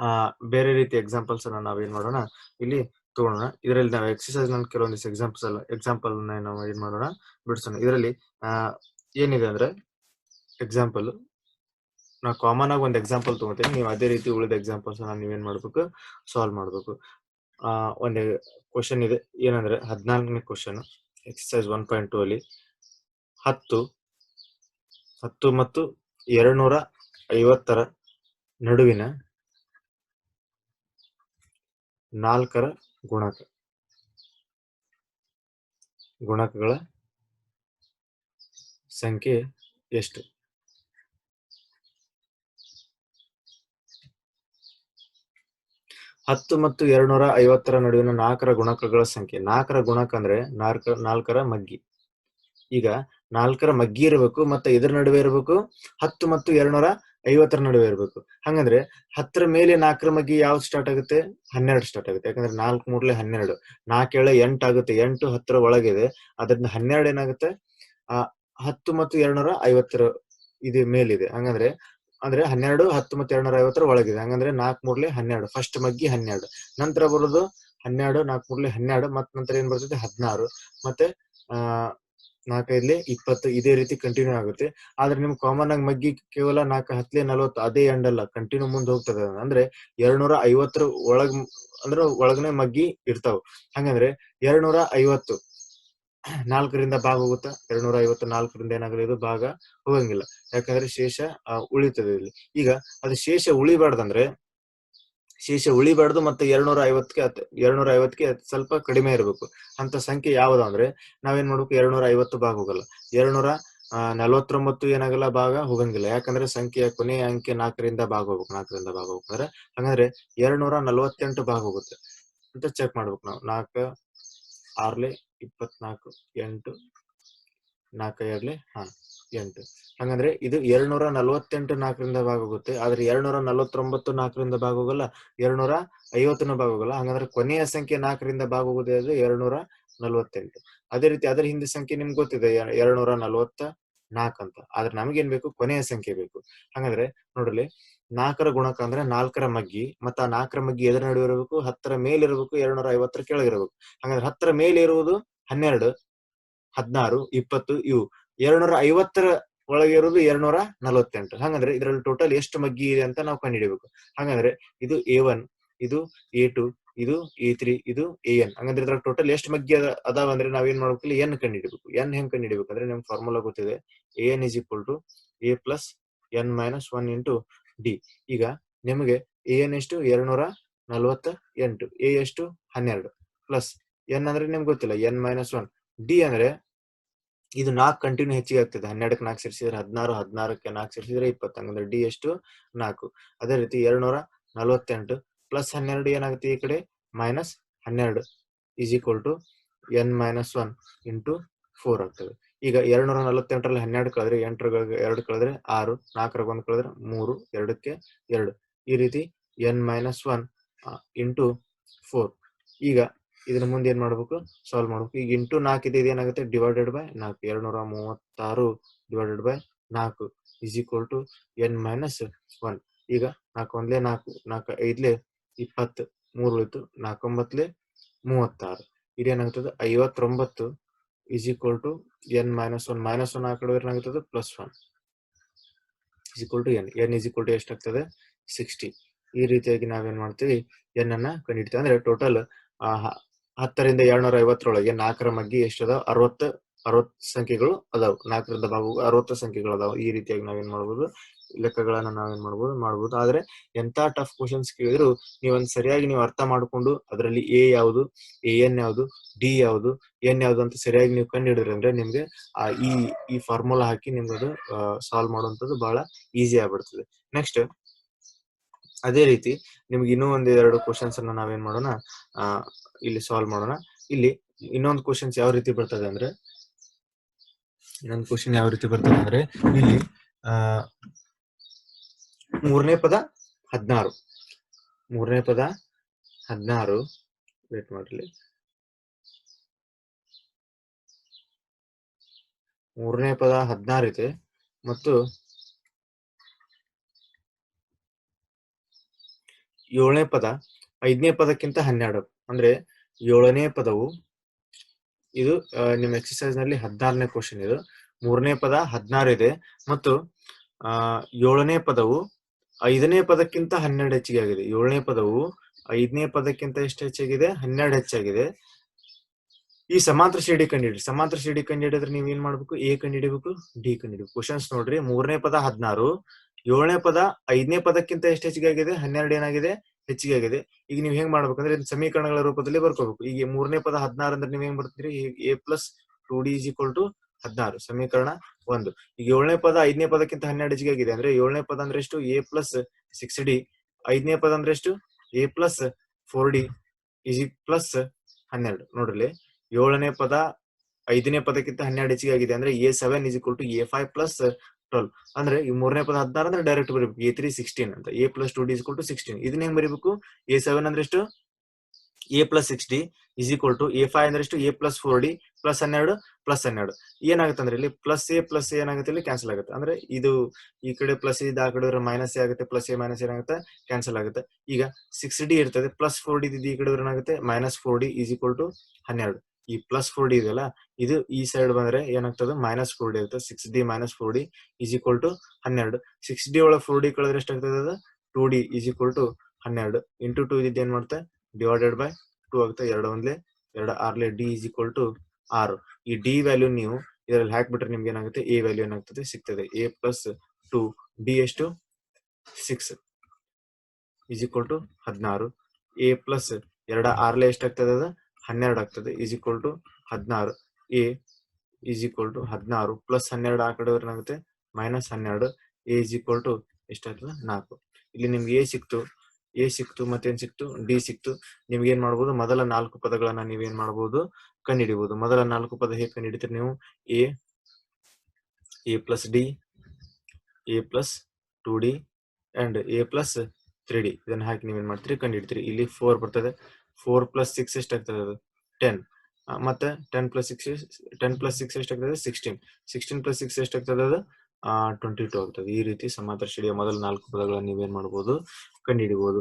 S1: ಆ, ಬೇರೆ ರೀತಿ ಎಕ್ಸಾಂಪಲ್ಸ್ ಅನ್ನ ನಾವೇನ್ ಮಾಡೋಣ? ಇಲ್ಲಿ ತಗೊಳ್ಳೋಣ ಇದರಲ್ಲಿ ನಾವು ಎಕ್ಸಸೈಸ್ನಲ್ಲಿ ಕೆಲವೊಂದಿಷ್ಟು ಎಕ್ಸಾಂಪಲ್ಸ್ ಅಲ್ಲ ಎಕ್ಸಾಂಪಲ್ ನಾವು ಏನ್ ಮಾಡೋಣ? ಬಿಡಿಸೋಣ. ಇದರಲ್ಲಿ ಏನಿದೆ ಅಂದ್ರೆ ಎಕ್ಸಾಂಪಲ್ ನಾ ಕಾಮನ್ ಆಗಿ ಒಂದು ಎಕ್ಸಾಂಪಲ್ ತಗೋತೀನಿ. ನೀವು ಅದೇ ರೀತಿ ಉಳಿದ ಎಕ್ಸಾಂಪಲ್ಸ್ ನೀವೇನ್ ಮಾಡ್ಬೇಕು? ಸಾಲ್ವ್ ಮಾಡ್ಬೇಕು. ಆ, ಒಂದು ಕ್ವಶನ್ ಇದೆ. ಏನಂದ್ರೆ, ಹದಿನಾಲ್ಕನೇ question exercise one point two ಅಲ್ಲಿ ಹತ್ತು ಹತ್ತು ಮತ್ತು ಎರಡ್ ನೂರ ಐವತ್ತರ ನಡುವಿನ ನಾಲ್ಕರ ಗುಣಕ. ಗುಣಕಗಳ ಸಂಖ್ಯೆ ಎಷ್ಟು? ಹತ್ತು ಮತ್ತು ಎರಡ್ನೂರ ಐವತ್ತರ ನಡುವಿನ ನಾಲ್ಕರ ಗುಣಕಗಳ ಸಂಖ್ಯೆ. ನಾಲ್ಕರ ಗುಣಕ ಅಂದ್ರೆ ನಾಲ್ಕ, ನಾಲ್ಕರ ಮಗ್ಗಿ. ಈಗ ನಾಲ್ಕರ ಮಗ್ಗಿ ಇರಬೇಕು ಮತ್ತೆ ಇದ್ರ ನಡುವೆ ಇರಬೇಕು. ಹತ್ತು ಮತ್ತು ಎರಡ್ನೂರ ಐವತ್ತರ ನಡುವೆ ಇರಬೇಕು. ಹಂಗಂದ್ರೆ ಹತ್ತರ ಮೇಲೆ ನಾಲ್ಕರ ಮಗ್ಗಿ ಯಾವ್ದು ಸ್ಟಾರ್ಟ್ ಆಗುತ್ತೆ? ಹನ್ನೆರಡು ಸ್ಟಾರ್ಟ್ ಆಗುತ್ತೆ. ಯಾಕಂದ್ರೆ ನಾಲ್ಕು ಮೂರ್ಲೆ ಹನ್ನೆರಡು. ನಾಲ್ಕೇಳ ಎಂಟು ಆಗುತ್ತೆ. ಎಂಟು ಹತ್ತರ ಒಳಗಿದೆ. ಅದ್ರಿಂದ ಹನ್ನೆರಡು ಏನಾಗುತ್ತೆ? ಆ, ಹತ್ತು ಮತ್ತು ಎರಡ್ನೂರ ಐವತ್ತರ ಇದು ಮೇಲಿದೆ. ಹಂಗಂದ್ರೆ, ಅಂದ್ರೆ ಹನ್ನೆರಡು, ಹತ್ತು ಮತ್ತು ಎರಡ್ನೂರ ಐವತ್ತರ ಒಳಗಿದೆ. ಹಂಗಂದ್ರೆ ನಾಲ್ಕು ಮೂರ್ಲೆ ಹನ್ನೆರಡು ಫಸ್ಟ್ ಮಗ್ಗಿ ಹನ್ನೆರಡು. ನಂತರ ಬರೋದು ಹನ್ನೆರಡು, ನಾಲ್ಕು ಮೂರ್ಲೆ ಹನ್ನೆರಡು. ಮತ್ ನಂತರ ಏನ್ ಬರ್ತದೆ? ಹದಿನಾರು. ಮತ್ತೆ, ಆ ನಾಲ್ಕೈದ್ಲೆ ಇಪ್ಪತ್ತು ಇದೇ ರೀತಿ ಕಂಟಿನ್ಯೂ ಆಗುತ್ತೆ. ಆದ್ರೆ ನಿಮ್ ಕಾಮನ್ ಆಗಿ ಮಗ್ಗಿ ಕೇವಲ ನಾಲ್ಕು, ಹತ್ಲೆ, ನಲವತ್ತು ಅದೇ ಎಂಡ್ ಅಲ್ಲ ಕಂಟಿನ್ಯೂ ಮುಂದೆ ಹೋಗ್ತದೆ. ಅಂದ್ರೆ ಎರಡ್ನೂರ ಐವತ್ತರ ಒಳಗ್ ಅಂದ್ರೆ ಒಳಗನೆ ಮಗ್ಗಿ ಇರ್ತಾವ. ಹಂಗಂದ್ರೆ ಎರಡ್ನೂರ ಐವತ್ತು ನಾಲ್ಕರಿಂದ ಭಾಗ ಹೋಗುತ್ತಾ ಎರಡ್ನೂರ ಐವತ್ತು ನಾಲ್ಕರಿಂದ ಏನಾಗಲಿ ಇದು ಭಾಗ ಹೋಗಂಗಿಲ್ಲ. ಯಾಕಂದ್ರೆ ಶೇಷ ಉಳಿತದೆ ಇಲ್ಲಿ. ಈಗ ಅದು ಶೇಷ ಉಳಿಬಾರ್ದಂದ್ರೆ ಶೇಷ ಉಳಿಬಾರ್ದು ಮತ್ತೆ ಎರಡ್ನೂರ ಐವತ್ತಕ್ಕೆ ಎರಡ್ನೂರ ಐವತ್ತಕ್ಕೆ ಸ್ವಲ್ಪ ಕಡಿಮೆ ಇರಬೇಕು. ಅಂತ ಸಂಖ್ಯೆ ಯಾವ್ದು ಅಂದ್ರೆ, ನಾವೇನ್ ಮಾಡ್ಬೇಕು? ಎರಡ್ನೂರ ಐವತ್ತು ಭಾಗ ಹೋಗಲ್ಲ. ಎರಡ್ನೂರ ನಲವತ್ತೊಂಬತ್ತು ಏನಾಗಲ್ಲ ಭಾಗ ಹೋಗಂಗಿಲ್ಲ. ಯಾಕಂದ್ರೆ ಸಂಖ್ಯೆಯ ಕೊನೆಯ ಅಂಕೆ ನಾಲ್ಕರಿಂದ ಭಾಗ ಹೋಗ್ಬೇಕು. ನಾಲ್ಕರಿಂದ ಭಾಗ ಹೋಗ್ತಾರೆ ಹಂಗಂದ್ರೆ ಎರಡ್ನೂರ ನಲವತ್ತೆಂಟು ಭಾಗ ಹೋಗುತ್ತೆ. ಅಂತ ಚೆಕ್ ಮಾಡ್ಬೇಕು ನಾವು. ನಾಲ್ಕು, ಆರ್ಲೆ, ಇಪ್ಪತ್ನಾಲ್ಕು, ಎಂಟು, ನಾಲ್ಕು, ಎರಡ್ಲೆ, ಹಾ. ಎಂಟು. ಹಂಗಂದ್ರೆ ಇದು ಎರಡ್ನೂರ ನಲವತ್ತೆಂಟು ನಾಲ್ಕರಿಂದ ಭಾಗ ಹೋಗುತ್ತೆ ಆದ್ರೆ ಎರಡ್ನೂರ ನಲವತ್ತೊಂಬತ್ತು ನಾಲ್ಕರಿಂದ ಭಾಗ ಹೋಗಲ್ಲ ಎರಡ್ನೂರ ಐವತ್ತನ ಭಾಗ ಹೋಗಲ್ಲ ಹಂಗಂದ್ರೆ ಕೊನೆಯ ಸಂಖ್ಯೆ ನಾಲ್ಕರಿಂದ ಭಾಗ ಹೋಗೋದೇ ಅದು ಎರಡ್ನೂರ ನಲವತ್ತೆಂಟು ಅದೇ ರೀತಿ ಅದರ ಹಿಂದೆ ಸಂಖ್ಯೆ ನಿಮ್ಗೆ ಗೊತ್ತಿದೆ ಎರಡ್ನೂರ ನಲವತ್ತ ನಾಲ್ಕು ಅಂತ. ಆದ್ರೆ ನಮಗೇನ್ ಬೇಕು? ಕೊನೆಯ ಸಂಖ್ಯೆ ಬೇಕು. ಹಂಗಂದ್ರೆ ನೋಡ್ರಿ, ನಾಲ್ಕರ ಗುಣಕ ಅಂದ್ರೆ ನಾಲ್ಕರ ಮಗ್ಗಿ, ಮತ್ತ ಆ ನಾಲ್ಕರ ಮಗ್ಗಿ ಎದರ ನಡುವೆ ಇರಬೇಕು? ಹತ್ತರ ಮೇಲಿರಬೇಕು ಎರಡ್ನೂರ ಐವತ್ತರ ಕೆಳಗಿರಬೇಕು ಹಂಗಂದ್ರೆ ಹತ್ತರ ಮೇಲೆ ಇರುವುದು ಹನ್ನೆರಡು, ಹದಿನಾರು, ಇಪ್ಪತ್ತು ಇವು. ಎರಡ್ನೂರ ಐವತ್ತರ ಒಳಗೆ ಇರೋದು ಎರಡ್ನೂರ ನಲವತ್ತೆಂಟು ಹಂಗಂದ್ರೆ ಇದರಲ್ಲಿ ಟೋಟಲ್ ಎಷ್ಟು ಮಗ್ಗಿ ಇದೆ ಅಂತ ನಾವು ಕಂಡುಹಿಡಿಬೇಕು ಹಂಗಂದ್ರೆ ಇದು ಎ ಒನ್ ಇದು ಎ ಟು ಇದು ಎ ತ್ರೀ ಇದು ಎ ಎನ್ ಹಂಗಂದ್ರೆ ಇದ್ರಲ್ಲಿ ಟೋಟಲ್ ಎಷ್ಟು ಮಗ್ಗಿ ಅದ, ಅದಾವ ಅಂದ್ರೆ ನಾವೇನ್ ಮಾಡ್ಬೇಕು? ಎನ್ ಕಂಡುಹಿಡಿಬೇಕು. ಎನ್ ಹೆಂಗ್ ಕಂಡುಹಿಡಿಬೇಕು? ಅಂದ್ರೆ ನಿಮ್ಗೆ ಫಾರ್ಮುಲಾ ಗೊತ್ತಿದೆ. A n is equal to a plus n minus one into d ಈಗ ನಿಮಗೆ ಎ ಎನ್ ಎಷ್ಟು? ಎರಡ್ನೂರ ನಲವತ್ತ ಎಂಟು ಎ ಎಷ್ಟು? ಹನ್ನೆರಡು. ಪ್ಲಸ್ ಎನ್ ಅಂದ್ರೆ ನಿಮ್ಗೆ ಗೊತ್ತಿಲ್ಲ. ಎನ್ ಮೈನಸ್ ಒನ್ ಡಿ ಅಂದ್ರೆ ಇದು ನಾಲ್ಕು ಕಂಟಿನ್ಯೂ ಹೆಚ್ಚಿಗೆ ಆಗ್ತದೆ. ಹನ್ನೆರಡಕ್ಕೆ ನಾಲ್ಕು ಸೇರಿಸಿದ್ರೆ ಹದಿನಾರು, ಹದಿನಾರಕ್ಕೆ ನಾಲ್ಕು ಸೇರಿಸಿದ್ರೆ ಇಪ್ಪತ್ತು, ಹಂಗಂದ್ರೆ ಡಿ ಎಷ್ಟು? ನಾಲ್ಕು. ಅದೇ ರೀತಿ ಎರಡ್ನೂರ ನಲವತ್ತೆಂಟು ಪ್ಲಸ್ ಹನ್ನೆರಡು ಏನಾಗುತ್ತೆ ಈ ಕಡೆ? ಮೈನಸ್ ಹನ್ನೆರಡು is equal to n minus one into four ಆಗ್ತದೆ. ಈಗ ಎರಡ್ನೂರ ನಲವತ್ತೆಂಟರಲ್ಲಿ ಹನ್ನೆರಡು ಕಳೆದ್ರೆ ಎಂಟರ ಎರಡು ಕಳೆದ್ರೆ ಆರು ನಾಲ್ಕರಾಗ ಒಂದು ಕಳೆದ್ರೆ ಮೂರು, ಎರಡಕ್ಕೆ ಎರಡು. ಈ ರೀತಿ n minus one into four ಈಗ ಇದನ್ನ ಮುಂದೆ ಏನ್ ಮಾಡ್ಬೇಕು? ಸಾಲ್ವ್ ಮಾಡ್ಬೇಕು. ಈಗ ಇಂಟು ನಾಲ್ಕು ಇದೆ ಇದೇನಾಗುತ್ತೆ ಡಿವೈಡೆಡ್ ಬೈ ನಾಲ್ಕು. ಎರಡ್ನೂರ ಮೂವತ್ತಾರು ಡಿವೈಡೆಡ್ ಬೈ ನಾಲ್ಕು is equal to n minus one ಈಗ ನಾಲ್ಕು ಒಂದ್ಲೆ ನಾಲ್ಕು ನಾಲ್ಕು ಐದ್ಲೆ ಇಪ್ಪತ್ತು, ಮೂರು ಉಳಿತು ನಾಲ್ಕೊಂಬತ್ಲೆ ಮೂವತ್ತಾರು. ಇದೇನಾಗ್ತದೆ ಐವತ್ತೊಂಬತ್ತು is equal to n minus one minus one ಆ ಏನಾಗ್ತದೆ? Plus one is equal to n n is equal to ಎಷ್ಟಾಗ್ತದೆ? ಸಿಕ್ಸ್ಟಿ ಈ ರೀತಿಯಾಗಿ ನಾವೇನ್ ಮಾಡ್ತೀವಿ? ಎನ್ ಅನ್ನ ಕಂಡಿಡ್ತೀವಿ. ಅಂದ್ರೆ ಟೋಟಲ್ ಹತ್ತರಿಂದ ಎರಡ್ನೂರ ಐವತ್ತರೊಳಗೆ ನಾಲ್ಕರ ಮಗ್ಗಿ ಎಷ್ಟದ? ಅರವತ್ತು ಅರವತ್ ಸಂಖ್ಯೆಗಳು ಅದಾವ. ನಾಲ್ಕರಿಂದ ಭಾಗ ಅರವತ್ತು ಸಂಖ್ಯೆಗಳು ಅದಾವ. ಈ ರೀತಿಯಾಗಿ ನಾವೇನ್ ಮಾಡ್ಬೋದು? ಲೆಕ್ಕಗಳನ್ನ ನಾವೇನ್ ಮಾಡ್ಬೋದು? ಮಾಡ್ಬೋದು. ಆದ್ರೆ ಎಂತ ಟಫ್ ಕ್ವಶನ್ಸ್ ಕೇಳಿದ್ರು ನೀವೊಂದ್ ಸರಿಯಾಗಿ ನೀವು ಅರ್ಥ ಮಾಡ್ಕೊಂಡು ಅದರಲ್ಲಿ ಎ ಯಾವುದು, ಎ ಎನ್ ಯಾವುದು, ಡಿ ಯಾವುದು, ಎನ್ ಯಾವುದು ಅಂತ ಸರಿಯಾಗಿ ನೀವು ಕಂಡು ಹಿಡಿದ್ರಿ ಅಂದ್ರೆ ನಿಮ್ಗೆ ಆ ಈ ಈ ಫಾರ್ಮುಲಾ ಹಾಕಿ ನಿಮ್ಗೆ ಅದು ಸಾಲ್ವ್ ಮಾಡುವಂತದ್ದು ಬಹಳ ಈಸಿ ಆಗ್ಬಿಡ್ತದೆ. ನೆಕ್ಸ್ಟ್ ಅದೇ ರೀತಿ ನಿಮ್ಗೆ ಇನ್ನೂ ಒಂದ್ ಎರಡು ಕ್ವಶನ್ಸ್ ಅನ್ನ ನಾವೇನ್ ಮಾಡೋಣ ಇಲ್ಲಿ ಸಾಲ್ವ್ ಮಾಡೋಣ. ಇಲ್ಲಿ ಇನ್ನೊಂದು ಕ್ವಶನ್ಸ್ ಯಾವ ರೀತಿ ಬರ್ತದೆ ಅಂದ್ರೆ, ಇನ್ನೊಂದು ಕ್ವಶನ್ ಯಾವ ರೀತಿ ಬರ್ತದೆ ಅಂದ್ರೆ, ಇಲ್ಲಿ, ಆ, ಮೂರನೇ ಪದ ಹದಿನಾರು. ಮೂರನೇ ಪದ ಹದಿನಾರು ವೇಟ್ ಮಾಡ್ಲಿ ಮೂರನೇ ಪದ ಹದಿನಾರು ಇದೆ, ಮತ್ತು ಏಳನೇ ಪದ, ಐದನೇ ಪದಕ್ಕಿಂತ ಹನ್ನೆರಡು. ಅಂದ್ರೆ ಏಳನೇ ಪದವು ಇದು ನಿಮ್ಮ ಎಕ್ಸಸೈಸ್ನಲ್ಲಿ ಹದಿನಾರನೇ ಕ್ವಶನ್ ಇದು. ಮೂರನೇ ಪದ ಹದಿನಾರು ಇದೆ. ಮತ್ತು, ಆ, ಏಳನೇ ಪದವು ಐದನೇ ಪದಕ್ಕಿಂತ ಹನ್ನೆರಡು ಹೆಚ್ಚಿಗೆ ಆಗಿದೆ. ಏಳನೇ ಪದವು ಐದನೇ ಪದಕ್ಕಿಂತ ಎಷ್ಟು ಹೆಚ್ಚಾಗಿದೆ? ಹನ್ನೆರಡು ಹೆಚ್ಚಾಗಿದೆ. ಈ ಸಮಾಂತರ ಶ್ರೇಣಿ ಕಂಡಿಡ್ರಿ ಸಮಾಂತರ ಶ್ರೇಣಿ ಕಂಡಿಡಿದ್ರೆ ನೀವ್ ಏನ್ ಮಾಡ್ಬೇಕು? ಎ ಕಂಡಿಡಿಬೇಕು ಡಿ ಕಂಡಿಡಿಬೇಕು ಕ್ವಶನ್ಸ್ ನೋಡ್ರಿ. ಮೂರನೇ ಪದ ಹದಿನಾರು ಏಳನೇ ಪದ, ಐದನೇ ಪದಕ್ಕಿಂತ ಎಷ್ಟು ಹೆಚ್ಚಿಗೆ ಆಗಿದೆ? ಹನ್ನೆರಡು ಏನಾಗಿದೆ? ಹೆಚ್ಚಿಗೆ ಆಗಿದೆ. ಈಗ ನೀವು ಹೆಂಗ್ ಮಾಡ್ಬೇಕಂದ್ರೆ ಇದನ್ನ ಸಮೀಕರಣಗಳ ರೂಪದಲ್ಲಿ ಬರ್ಕೋಬೇಕು. ಈಗ ಮೂರನೇ ಪದ ಹದಿನಾರು ಅಂದ್ರೆ ನೀವು ಹೆಂಗ್ ಬರ್ತೀರಿ? A plus two d is equal to ಹದಿನಾರು, ಸಮೀಕರಣ ಒಂದು. ಈಗ ಏಳನೇ ಪದ, ಐದನೇ ಪದಕ್ಕಿಂತ ಹನ್ನೆರಡು ಹೆಚ್ಚಿಗೆ ಆಗಿದೆ ಅಂದ್ರೆ ಏಳನೇ ಪದ ಅಂದ್ರೆ ಎಷ್ಟು? ಎ ಪ್ಲಸ್ ಸಿಕ್ಸ್ ಡಿ ಐದನೇ ಪದ ಅಂದ್ರೆ ಎಷ್ಟು? A plus four d is plus ಹನ್ನೆರಡು. ನೋಡ್ರಿ ಏಳನೇ ಪದ, ಐದನೇ ಪದಕ್ಕಿಂತ ಹನ್ನೆರಡು ಹೆಚ್ಚಿಗೆ ಆಗಿದೆ ಅಂದ್ರೆ a seven is equal to a five plus twelve ಅಂದ್ರೆ ಈ ಮೂರನೇ ಪದ ಹದಿನಾರು ಅಂದ್ರೆ ಡೈರೆಕ್ಟ್ ಬರೀಬೇಕು. ಎ ತ್ರೀ ಸಿಕ್ಸ್ಟೀನ್ ಅಂತ. A plus two d is equal to sixteen ಇದನ್ನ ಹೆಂಗ್ ಬರೀಬೇಕು? ಎ ಸೆವೆನ್ ಅಂದ್ರೆ ಎಷ್ಟು? A plus six d is equal to a five ಅಂದ್ರೆ ಎಷ್ಟು? A plus four d plus ಹನ್ನೆರಡು ಪ್ಲಸ್ ಹನ್ನೆರಡು. ಏನಾಗುತ್ತೆ ಅಂದ್ರೆ ಇಲ್ಲಿ ಪ್ಲಸ್ ಎ ಪ್ಲಸ್ ಏನಾಗುತ್ತೆ ಇಲ್ಲಿ? ಕ್ಯಾನ್ಸಲ್ ಆಗುತ್ತೆ. ಅಂದ್ರೆ ಇದು ಈ ಕಡೆ ಪ್ಲಸ್ ಇದು ಆ ಕಡೆ ಮೈನಸ್ ಎ ಆಗುತ್ತೆ ಪ್ಲಸ್ ಎ ಮೈನಸ್ ಏನಾಗುತ್ತೆ? ಕ್ಯಾನ್ಸಲ್ ಆಗುತ್ತೆ. ಈಗ ಸಿಕ್ಸ್ ಡಿ ಇರ್ತದೆ ಪ್ಲಸ್ ಫೋರ್ ಡಿ ಈ ಕಡೆ ಏನಾಗುತ್ತೆ? Minus four d is equal to ಹನ್ನೆರಡು. ಈ ಪ್ಲಸ್ ಫೋರ್ ಡಿ ಇದೆಯಲ್ಲ, ಇದು ಈ ಸೈಡ್ ಬಂದ್ರೆ ಏನಾಗ್ತದೆ? ಮೈನಸ್ ಫೋರ್ ಡಿ ಇರುತ್ತೆ. Six d minus four d is equal to ಹನ್ನೆರಡು. ಸಿಕ್ಸ್ ಡಿ ಒಳಗೆ ಫೋರ್ ಡಿ ಕಳೆದ್ರೆ ಎಷ್ಟಾಗ್ತದೆ ಅದು? Two d is equal to ಹನ್ನೆರಡು. ಇಂಟು ಟೂ ಇದ್ದು ಏನ್ ಮಾಡುತ್ತೆ? ಡಿವೈಡೆಡ್ ಬೈ ಟೂ ಆಗುತ್ತೆ. ಎರಡು ಒಂದ್ಲೆ ಎರಡು ಆರ್ಲೆ ಡಿ ಈಸ್ ಈಕ್ವಲ್ ಟು ಆರು. ಈ ಡಿ ವ್ಯಾಲ್ಯೂ ನೀವು ಇದರಲ್ಲಿ ಹಾಕ್ಬಿಟ್ರೆ ನಿಮ್ಗೆ ಏನಾಗುತ್ತೆ? ಎ ವ್ಯಾಲ್ಯೂ ಏನಾಗ್ತದೆ? ಸಿಗ್ತದೆ. ಎ ಪ್ಲಸ್ ಟು ಡಿ ಎಷ್ಟು? ಸಿಕ್ಸ್ ಈಸ್ ಈಕ್ವಲ್ ಟು ಹದಿನಾರು. ಎ ಪ್ಲಸ್ ಎರಡು ಆರ್ಲೆ ಎಷ್ಟಾಗ್ತದೆ ಅದು? ಹನ್ನೆರಡು ಆಗ್ತದೆ. ಈಸ್ ಈಕ್ವಲ್ ಟು ಹದಿನಾರು. ಎ ಈಸ್ ಈಕ್ವಲ್ ಟು ಹದಿನಾರು ಪ್ಲಸ್ ಹನ್ನೆರಡು ಆ ಕಡೆ ಏನಾಗುತ್ತೆ? ಮೈನಸ್ ಹನ್ನೆರಡು. ಎ ಈಸ್ ಈಕ್ವಲ್ ಟು ಎಷ್ಟಾಗ್ತದೆ? ನಾಲ್ಕು. ಇಲ್ಲಿ ನಿಮ್ಗೆ ಎ ಸಿಕ್ತು. ಎ ಸಿಕ್ತು, ಮತ್ತೇನ್ ಸಿಕ್ತು? ಡಿ ಸಿಕ್ತು. ನಿಮ್ಗೆ ಏನ್ ಮಾಡ್ಬೋದು? ಮೊದಲ ನಾಲ್ಕು ಪದಗಳನ್ನ ನೀವೇನ್ ಮಾಡ್ಬೋದು? ಕಂಡುಹಿಡಿಬಹುದು ಮೊದಲ ನಾಲ್ಕು ಪದ ಹೇಗೆ ಕಂಡುಹಿಡಿತೀರಿ ನೀವು? A a plus d a plus two d and a plus three d ಇದನ್ನ ಹಾಕಿ ನೀವೇನ್ ಮಾಡ್ತೀರಿ? ಕಂಡಿಡ್ತೀರಿ ಇಲ್ಲಿ ಫೋರ್ ಬರ್ತದೆ. ಫೋರ್ ಪ್ಲಸ್ ಸಿಕ್ಸ್ ಎಷ್ಟಾಗ್ತದೆ ಅದು? ಟೆನ್ ಮತ್ತೆ ten plus six ten plus six ಎಷ್ಟಾಗ್ತದೆ ಸಿಕ್ಸ್ಟೀನ್ ಸಿಕ್ಸ್ಟೀನ್ ಪ್ಲಸ್ ಸಿಕ್ಸ್ ಎಷ್ಟಾಗ್ತದೆ ಅದು? ಟ್ವೆಂಟಿ ಟು ಆಗ್ತದೆ. ಈ ರೀತಿ ಸಮಾಂತರ ಶ್ರೇಣಿಯ ಮೊದಲ ನಾಲ್ಕು ಪದಗಳನ್ನು ನೀವೇನ್ ಮಾಡಬಹುದು ಕಂಡುಹಿಡಿಬಹುದು